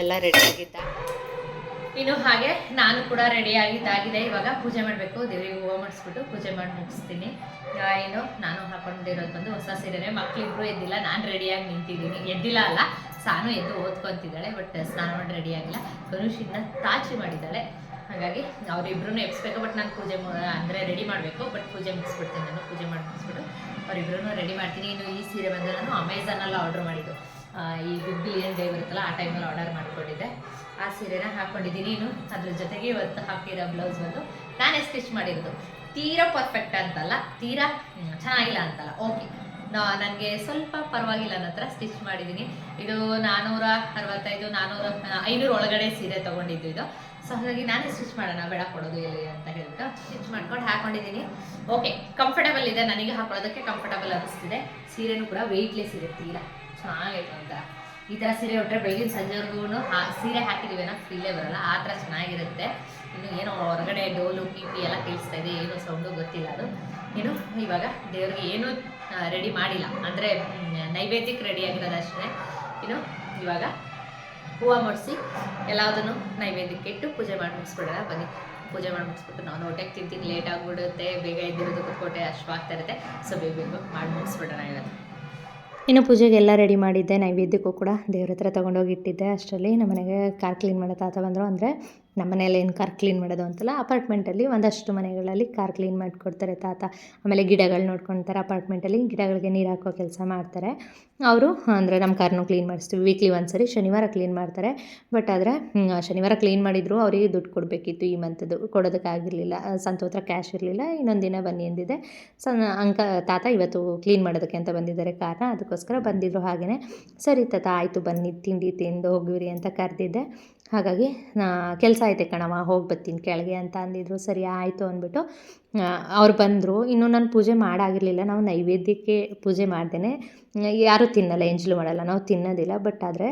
ಎಲ್ಲ ರೆಡಿಯಾಗಿದ್ದ ಇನ್ನು ಹಾಗೆ ನಾನು ಕೂಡ ರೆಡಿ ಆಗಿದ್ದಾಗಿದೆ. ಇವಾಗ ಪೂಜೆ ಮಾಡಬೇಕು. ದೇವರಿಗೆ ಹೂವು ಮಾಡಿಸ್ಬಿಟ್ಟು ಪೂಜೆ ಮಾಡಿ ಮುಗಿಸ್ತೀನಿ. ಏನು, ನಾನು ಹಾಕೊಂಡಿರೋದು ಬಂದು ಹೊಸ ಸೀರೆನೆ. ಮಕ್ಳಿಬ್ರು ಎದ್ದಿಲ್ಲ. ನಾನು ರೆಡಿಯಾಗಿ ನಿಂತಿದ್ದೀನಿ. ಎದ್ದಿಲ್ಲ ಅಲ್ಲ. ಸಾನು ಎದ್ದು ಓದ್ಕೊತಿದ್ದಾಳೆ ಬಟ್ ಸ್ನಾನ ಮಾಡಿ ರೆಡಿ ಆಗಿಲ್ಲ. ಕನುಷಿನ ತಾಚಿ ಮಾಡಿದ್ದಾಳೆ. ಹಾಗಾಗಿ ಅವರಿಬ್ರು ಎಬ್ಸ್ಬೇಕು ಬಟ್ ನಾನು ಪೂಜೆ ಅಂದರೆ ರೆಡಿ ಮಾಡಬೇಕು. ಬಟ್ ಪೂಜೆ ಮುಗಿಸ್ಬಿಡ್ತೀನಿ ನಾನು. ಪೂಜೆ ಮಾಡಿ ಮುಗಿಸ್ಬಿಟ್ಟು ಅವರಿಬ್ರು ರೆಡಿ ಮಾಡ್ತೀನಿ. ಇನ್ನು ಈ ಸೀರೆ ಬಂದು ನಾನು ಅಮೆಝಾನಲ್ಲಿ ಆರ್ಡ್ರ್ ಮಾಡಿದ್ದು. ಈ ಬಿಗ್ ಬಿಲಿಯನ್ ಡೇ ಬರುತ್ತಲ್ಲ ಆ ಟೈಮಲ್ಲಿ ಆರ್ಡರ್ ಮಾಡ್ಕೊಂಡಿದ್ದೆ. ಆ ಸೀರೆನ ಹಾಕೊಂಡಿದ್ದೀನಿ. ಇನ್ನು ಅದ್ರ ಜೊತೆಗೆ ಇವತ್ತು ಹಾಕಿರೋ ಬ್ಲೌಸ್ ಬಂದು ನಾನೇ ಸ್ಟಿಚ್ ಮಾಡಿರೋದು. ತೀರಾ ಪರ್ಫೆಕ್ಟ್ ಅಂತಲ್ಲ, ತೀರಾ ಚೆನ್ನಾಗಿಲ್ಲ ಅಂತಲ್ಲ. ಓಕೆ ನನಗೆ ಸ್ವಲ್ಪ ಪರವಾಗಿಲ್ಲ ನನ್ನ ಹತ್ರ ಸ್ಟಿಚ್ ಮಾಡಿದ್ದೀನಿ. ಇದು ನಾನ್ನೂರ ಅರವತ್ತೈದು ನಾನ್ನೂರ ಐನೂರು ಒಳಗಡೆ ಸೀರೆ ತೊಗೊಂಡಿದ್ದು ಇದು. ಸೊ ಹಾಗಾಗಿ ನಾನೇ ಸ್ಟಿಚ್ ಮಾಡೋಣ, ಬೇಡ ಕೊಡೋದು ಇಲ್ಲಿ ಅಂತ ಹೇಳ್ಬಿಟ್ಟು ಸ್ಟಿಚ್ ಮಾಡ್ಕೊಂಡು ಹಾಕೊಂಡಿದ್ದೀನಿ. ಓಕೆ ಕಂಫರ್ಟಬಲ್ ಇದೆ, ನನಗೆ ಹಾಕೊಳ್ಳೋದಕ್ಕೆ ಕಂಫರ್ಟಬಲ್ ಅನಿಸ್ತಿದೆ ಸೀರೆನೂ ಕೂಡ ವೆಯ್ಟ್ಲೆಸ್ ಇದೆ, ತೀರಾ. ಚೆನ್ನಾಗೈತೆ ಒಂಥರ. ಈ ಥರ ಸೀರೆ ಉಟ್ಟರೆ ಬೆಳಗಿನ ಸಂಜೆವರೆಗೂ ಸೀರೆ ಹಾಕಿದ್ದೀವಿ ಏನೋ ಫೀಲೇ ಬರಲ್ಲ. ಆ ಥರ ಚೆನ್ನಾಗಿರುತ್ತೆ. ಇನ್ನು ಏನೋ ಹೊರಗಡೆ ಡೋಲು ಪಿ ಪಿ ಎಲ್ಲ ಕೇಳಿಸ್ತಾ ಇದೆ. ಏನು ಸೌಂಡು ಗೊತ್ತಿಲ್ಲ ಅದು. ಏನು ಇವಾಗ ದೇವ್ರಿಗೆ ಏನು ರೆಡಿ ಮಾಡಿಲ್ಲ. ಅಂದರೆ ನೈವೇದ್ಯಕ್ಕೆ ರೆಡಿ ಆಗಿರೋದು ಅಷ್ಟೇ. ಇನ್ನು ಇವಾಗ ಹೂವು ಮಾಡಿಸಿ ಎಲ್ಲದನ್ನು ನೈವೇದ್ಯಕ್ಕೆ ಇಟ್ಟು ಪೂಜೆ ಮಾಡಿ ಮುಗಿಸ್ಬಿಡೋಣ. ಬನ್ನಿ. ಪೂಜೆ ಮಾಡಿ ಮುಗಿಸ್ಬಿಟ್ಟು ನಾನು ಹೊಟ್ಟೆಗೆ ತಿಂತೀನಿ. ಲೇಟ್ ಆಗಿಬಿಡುತ್ತೆ. ಬೇಗ ಎದ್ದಿರೋದು ಕುತ್ಕೊಟ್ಟೆ. ಅಷ್ಟು ಆಗ್ತಾ ಇರುತ್ತೆ. ಸೊ ಬೇಗ ಬೇಗ ಮಾಡಿ ಮುಗಿಸ್ಬಿಡೋಣ ಇವತ್ತು. ಇನ್ನು ಪೂಜೆಗೆಲ್ಲ ರೆಡಿ ಮಾಡಿದ್ದೆ, ನೈವೇದ್ಯಕ್ಕೂ ಕೂಡ ದೇವ್ರ ಹತ್ರ ತೊಗೊಂಡೋಗಿ ಇಟ್ಟಿದ್ದೆ. ಅಷ್ಟರಲ್ಲಿ ನಮ್ಮ ಮನೆಗೆ ಕಾರ್ ಕ್ಲೀನ್ ಮಾಡೋ ತಾತ ಬಂದರು. ಅಂದರೆ ನಮ್ಮ ಮನೇಲಿ ಏನು ಕಾರ್ ಕ್ಲೀನ್ ಮಾಡೋದು ಅಂತಲ್ಲ, ಅಪಾರ್ಟ್ಮೆಂಟಲ್ಲಿ ಒಂದಷ್ಟು ಮನೆಗಳಲ್ಲಿ ಕಾರ್ ಕ್ಲೀನ್ ಮಾಡಿಕೊಡ್ತಾರೆ ತಾತ. ಆಮೇಲೆ ಗಿಡಗಳು ನೋಡ್ಕೊತಾರೆ, ಅಪಾರ್ಟ್ಮೆಂಟಲ್ಲಿ ಗಿಡಗಳಿಗೆ ನೀರು ಹಾಕೋ ಕೆಲಸ ಮಾಡ್ತಾರೆ. ಅವರು, ಅಂದರೆ ನಮ್ಮ ಕಾರನ್ನು ಕ್ಲೀನ್ ಮಾಡಿಸ್ತೀವಿ. ವೀಕ್ಲಿ ಒಂದ್ಸರಿ, ಶನಿವಾರ ಕ್ಲೀನ್ ಮಾಡ್ತಾರೆ. ಬಟ್ ಆದರೆ ಶನಿವಾರ ಕ್ಲೀನ್ ಮಾಡಿದ್ರು, ಅವರಿಗೆ ದುಡ್ಡು ಕೊಡಬೇಕಿತ್ತು ಈ ಮಂತದ್ದು ಕೊಡೋದಕ್ಕಾಗಿರಲಿಲ್ಲ ಸಂತೋತ್ರ ಕ್ಯಾಶ್ ಇರಲಿಲ್ಲ, ಇನ್ನೊಂದು ದಿನ ಬನ್ನಿ ಎಂದಿದೆ ಸೊ, ಅಂಕ, ತಾತ ಇವತ್ತು ಕ್ಲೀನ್ ಮಾಡೋದಕ್ಕೆ ಅಂತ ಬಂದಿದ್ದಾರೆ ಕಾರ್ನ ಅದಕ್ಕೋಸ್ಕರ ಬಂದಿದ್ರು ಹಾಗೆಯೇ ಸರಿ ತಾತ, ಆಯಿತು ಬನ್ನಿ, ತಿಂಡಿ ತಿಂದು ಹೋಗಿರಿ ಅಂತ ಕರೆದಿದ್ದೆ. ಹಾಗಾಗಿ ಕೆಲಸ ಐತೆ ಕಣವ ಹೋಗಿ ಬರ್ತೀನಿ ಕೆಳಗೆ ಅಂತ ಅಂದಿದ್ರು. ಸರಿ, ಆಯಿತು ಅಂದ್ಬಿಟ್ಟು ಅವ್ರು ಬಂದರು. ಇನ್ನು ನಾನು ಪೂಜೆ ಮಾಡಾಗಿರಲಿಲ್ಲ. ನಾವು ನೈವೇದ್ಯಕ್ಕೆ ಪೂಜೆ ಮಾಡ್ದೇನೆ. ಯಾರೂ ತಿನ್ನಲ್ಲ ಎಂಜಲು ಮಾಡಲ್ಲ. ನಾವು ತಿನ್ನೋದಿಲ್ಲ. ಬಟ್ ಆದರೆ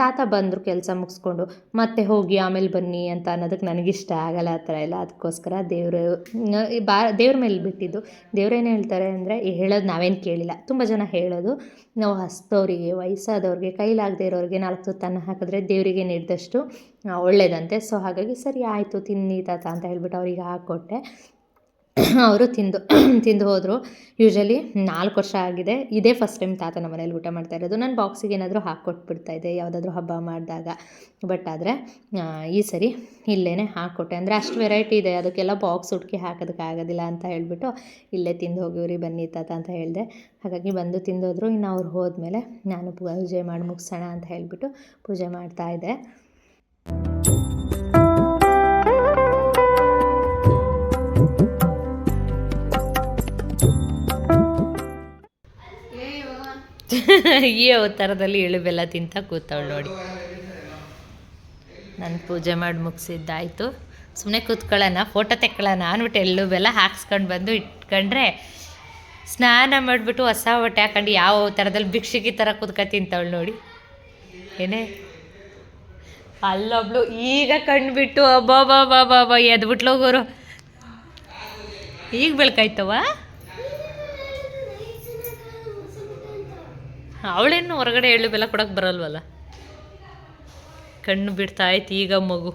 ತಾತ ಬಂದರು ಕೆಲಸ ಮುಗಿಸ್ಕೊಂಡು. ಮತ್ತೆ ಹೋಗಿ ಆಮೇಲೆ ಬನ್ನಿ ಅಂತ ಅನ್ನೋದಕ್ಕೆ ನನಗಿಷ್ಟ ಆಗಲ್ಲ ಆ ಥರ ಎಲ್ಲ. ಅದಕ್ಕೋಸ್ಕರ ದೇವರು ಬಾ, ದೇವ್ರ ಮೇಲೆ ಬಿಟ್ಟಿದ್ದು. ದೇವ್ರೇನು ಹೇಳ್ತಾರೆ ಅಂದರೆ ಹೇಳೋದು ನಾವೇನು ಕೇಳಿಲ್ಲ. ತುಂಬ ಜನ ಹೇಳೋದು, ನಾವು ಹಸ್ತವರಿಗೆ, ವಯಸ್ಸಾದವ್ರಿಗೆ, ಕೈಲಾಗದೇ ಇರೋರಿಗೆ ನಾಲ್ಕು ತನ್ನ ಹಾಕಿದ್ರೆ ದೇವರಿಗೆ ನೀಡಿದಷ್ಟು ಒಳ್ಳೇದಂತೆ. ಸೊ ಹಾಗಾಗಿ ಸರಿ ಆಯಿತು ತಿನ್ನಿ ತಾತ ಅಂತ ಹೇಳ್ಬಿಟ್ಟು ಅವರಿಗೆ ಹಾಕ್ಕೊಟ್ಟೆ ಅವರು ತಿಂದು ತಿಂದು ಹೋದರು. ಯೂಶ್ವಲಿ ನಾಲ್ಕು ವರ್ಷ ಆಗಿದೆ. ಇದೇ ಫಸ್ಟ್ ಟೈಮ್ ತಾತ ನಮ್ಮ ಮನೇಲಿ ಊಟ ಮಾಡ್ತಾ ಇರೋದು. ನಾನು ಬಾಕ್ಸಿಗೆ ಏನಾದರೂ ಹಾಕ್ಕೊಟ್ಬಿಡ್ತಾ ಇದ್ದೆ, ಯಾವುದಾದ್ರೂ ಹಬ್ಬ ಮಾಡಿದಾಗ. ಬಟ್ ಆದರೆ ಈ ಸರಿ ಇಲ್ಲೇ ಹಾಕ್ಕೊಟ್ಟೆ ಅಂದರೆ ಅಷ್ಟು ವೆರೈಟಿ ಇದೆ. ಅದಕ್ಕೆಲ್ಲ ಬಾಕ್ಸ್ ಹುಡುಕಿ ಹಾಕೋದಕ್ಕಾಗೋದಿಲ್ಲ ಅಂತ ಹೇಳಿಬಿಟ್ಟು ಇಲ್ಲೇ ತಿಂದು ಹೋಗಿವ್ರಿ, ಬನ್ನಿ ತಾತ ಅಂತ ಹೇಳಿದೆ. ಹಾಗಾಗಿ ಬಂದು ತಿಂದೋದ್ರು ಇನ್ನು ಅವ್ರು ಹೋದ್ಮೇಲೆ ನಾನು ಪೂಜೆ ಮಾಡಿ ಮುಗಿಸೋಣ ಅಂತ ಹೇಳಿಬಿಟ್ಟು ಪೂಜೆ ಮಾಡ್ತಾ ಇದ್ದೆ. <laughs> ಈ ಅವತಾರದಲ್ಲಿ ಎಳು ಬೆಲ್ಲ ತಿಂತ ಕೂತವಳು ನೋಡಿ. ನಾನು ಪೂಜೆ ಮಾಡಿ ಮುಗಿಸಿದ್ದಾಯಿತು. ಸುಮ್ಮನೆ ಕೂತ್ಕೊಳ್ಳೋಣ ಫೋಟೋ ತೆಕ್ಕೊಳ್ಳೋಣ ಅಂದ್ಬಿಟ್ಟು ಎಳ್ಳು ಬೆಲ್ಲ ಹಾಕ್ಸ್ಕೊಂಡು ಬಂದು ಇಟ್ಕೊಂಡ್ರೆ ಸ್ನಾನ ಮಾಡಿಬಿಟ್ಟು ಹೊಸ ಹೊಟ್ಟೆ ಹಾಕೊಂಡು ಯಾವ ಥರದಲ್ಲಿ ಭಿಕ್ಷಿಗೆ ಥರ ಕೂತ್ಕೊ ತಿಂತವಳು ನೋಡಿ. ಏನೇ? ಅಲ್ಲೊಬ್ಳು ಈಗ ಕಂಡುಬಿಟ್ಟು ಅಬ್ಬಾ ಎದ್ಬಿಟ್ಲು ಹೋಗೋರು ಈಗ ಬೆಳ್ಕಾಯ್ತವ ಅವಳೇನು ಹೊರಗಡೆ ಎಳ್ಳು ಬೆಲ್ಲ ಕೊಡೋಕೆ ಬರಲ್ವಲ್ಲ? ಕಣ್ಣು ಬಿಡ್ತಾ ಆಯ್ತು ಈಗ ಮಗು.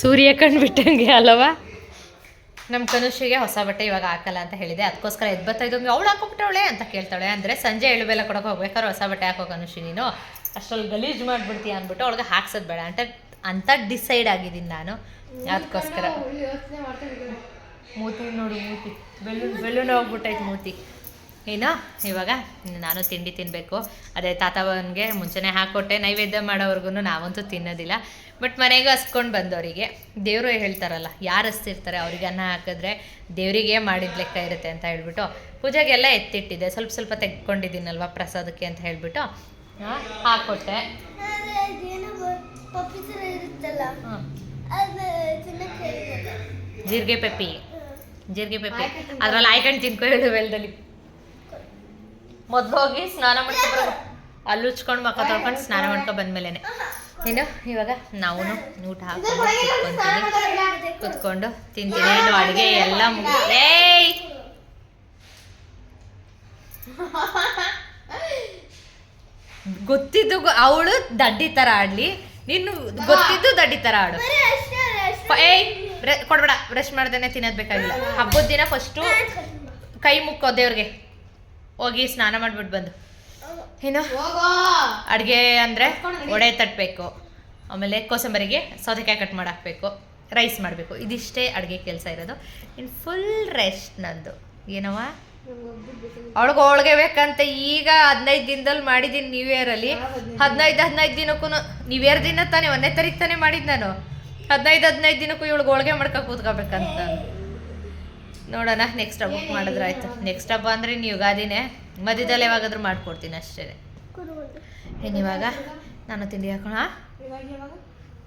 ಸೂರ್ಯ ಕಣ್ಣು ಬಿಟ್ಟಂಗೆ ಅಲ್ಲವ ನಮ್ಮ ಕನುಷಿಗೆ ಹೊಸ ಬಟ್ಟೆ ಇವಾಗ ಹಾಕಲ್ಲ ಅಂತ ಹೇಳಿದೆ. ಅದಕ್ಕೋಸ್ಕರ ಎದ್ದು ಬರ್ತಾ ಅವ್ಳು ಅವಳು ಹಾಕೊಬಿಟ್ಟವಳೆ ಅಂತ ಕೇಳ್ತಾಳೆ. ಅಂದರೆ ಸಂಜೆ ಎಳ್ಳು ಬೆಲ್ಲ ಕೊಡೋಕೆ ಹೋಗ್ಬೇಕಾದ್ರೆ ಹೊಸ ಬಟ್ಟೆ ಹಾಕೋ ಕನುಷಿ ನೀನು. ಅಷ್ಟರಲ್ಲಿ ಗಲೀಜು ಮಾಡಿಬಿಡ್ತೀಯ ಅಂದ್ಬಿಟ್ಟು ಅವಳಿಗೆ ಹಾಕ್ಸೋದು ಬೇಡ ಅಂತ ಅಂತ ಡಿಸೈಡ್ ಆಗಿದ್ದೀನಿ ನಾನು. ಅದಕ್ಕೋಸ್ಕರ ಮೂತಿ ನೋಡು, ಮೂತಿ. ಬೆಳ್ಳು ಬೆಳ್ಳುನ ಹೋಗ್ಬಿಟ್ಟೈತೆ ಮೂತಿ. ಏನೋ, ಇವಾಗ ನಾನು ತಿಂಡಿ ತಿನ್ನಬೇಕು ಅದೇ ತಾತವನಿಗೆ ಮುಂಚೆನೇ ಹಾಕ್ಕೊಟ್ಟೆ ನೈವೇದ್ಯ ಮಾಡೋವರೆಗೂ ನಾವಂತೂ ತಿನ್ನೋದಿಲ್ಲ. ಬಟ್ ಮನೆಗೆ ಹಸ್ಕೊಂಡು ಬಂದವರಿಗೆ, ದೇವರು ಹೇಳ್ತಾರಲ್ಲ, ಯಾರು ಹಸ್ತಿರ್ತಾರೆ? ಅವ್ರಿಗೆ ಅನ್ನ ಹಾಕಿದ್ರೆ ದೇವರಿಗೆ ಮಾಡಿದ ಲೆಕ್ಕ ಇರುತ್ತೆ ಅಂತ ಹೇಳ್ಬಿಟ್ಟು ಪೂಜೆಗೆಲ್ಲ ಎತ್ತಿಟ್ಟಿದ್ದೆ. ಸ್ವಲ್ಪ ಸ್ವಲ್ಪ ತೆಗ್ಕೊಂಡಿದ್ದೀನಲ್ವ ಪ್ರಸಾದಕ್ಕೆ ಅಂತ ಹೇಳ್ಬಿಟ್ಟು ಹಾಕ್ಕೊಟ್ಟೆ ಪಪ್ಪಿ ಥರ ಇರುತ್ತಲ್ಲ ಹಾಂ ಜೀರಿಗೆ ಪೆಪ್ಪಿ. ಜೀರಿಗೆ ಪೆಪ್ಪಿ. ಅದ್ರಲ್ಲಿ ಆಯ್ಕೊಂಡು ತಿನ್ಕೊ ಹೇಳು ವೆಲ್ದಲ್ಲಿ. ಮೊದ್ಲು ಹೋಗಿ ಸ್ನಾನ ಮಾಡ್ಕೊಂಡು ಅಲ್ಲಿ ಉಚ್ಕೊಂಡು ಮಕ್ಕ ತೊಳ್ಕೊಂಡು ಸ್ನಾನ ಮಾಡ್ಕೊಂಡು ಬಂದ್ಮೇಲೆ ನೀನು ಇವಾಗ ನಾವು ಊಟ ಹಾಕೊಂಡು ಕುತ್ಕೊಂತೀನಿ ಕುತ್ಕೊಂಡು ತಿಂತೀನಿ ಏನು ಅಡುಗೆ ಎಲ್ಲ ಮುಗಿದೇ ಗೊತ್ತಿದ್ದು ಅವಳು ದಡ್ಡಿ ಥರ ಆಡ್ಲಿ. ನೀನು ಗೊತ್ತಿದ್ದು ದಡ್ಡಿ ಥರ ಆಡು. ಏಯ್ ಕೊಡ್ಬೇಡ ಬ್ರಷ್ ಮಾಡ್ದೇನೆ ತಿನ್ನೋದು ಬೇಕಾಗಿಲ್ಲ. ಹಬ್ಬದ ದಿನ ಫಸ್ಟು ಕೈ ಮುಕ್ಕೋ ದೇವ್ರಿಗೆ. ಹೋಗಿ ಸ್ನಾನ ಮಾಡ್ಬಿಟ್ಟು ಬಂದು. ಏನು? ಅಡುಗೆ ಅಂದರೆ ಒಡೆ ತಟ್ಟಬೇಕು ಆಮೇಲೆ ಕೋಸಂಬರಿಗೆ ಸೌತೆಕಾಯಿ ಕಟ್ ಮಾಡಿ ಹಾಕಬೇಕು ರೈಸ್ ಮಾಡಬೇಕು. ಇದಿಷ್ಟೇ ಅಡುಗೆ ಕೆಲಸ ಇರೋದು. ಇನ್ನು ಫುಲ್ ರೆಸ್ಟ್ ನಂದು ಏನವ ಅವಳಿಗೆ ಹೋಳ್ಗೆ ಬೇಕಂತ. ಈಗ ಹದಿನೈದು ದಿನದಲ್ಲಿ ಮಾಡಿದ್ದೀನಿ ನ್ಯೂ ಇಯರಲ್ಲಿ ಹದಿನೈದು ಹದಿನೈದು ದಿನಕ್ಕೂ ನ್ಯೂ ಇಯರ್ ದಿನ ತಾನೇ ಒಂದನೇ ತಾರೀಕು ತಾನೇ ಮಾಡಿದ್ದು ನಾನು. ಹದಿನೈದು ಹದಿನೈದು ದಿನಕ್ಕೂ ಇವಳಿಗೆ ಹೋಳ್ಗೆ ಮಾಡ್ಕೊ ಕೂತ್ಕೋಬೇಕಂತ. ನೋಡೋಣ ನೆಕ್ಸ್ಟ್ ಹಬ್ಬ ಮಾಡಿದ್ರೆ ಆಯ್ತು. ನೆಕ್ಸ್ಟ್ ಹಬ್ಬ ಅಂದರೆ ನೀವು ಯುಗಾದಿನೇ. ಮಧ್ಯದಲ್ಲಿ ಯಾವಾಗಾದ್ರೂ ಮಾಡ್ಕೊಡ್ತೀನಿ ಅಷ್ಟೇ. ಏನು ಇವಾಗ? ನಾನು ತಿಂಡಿ ಹಾಕೋಣ?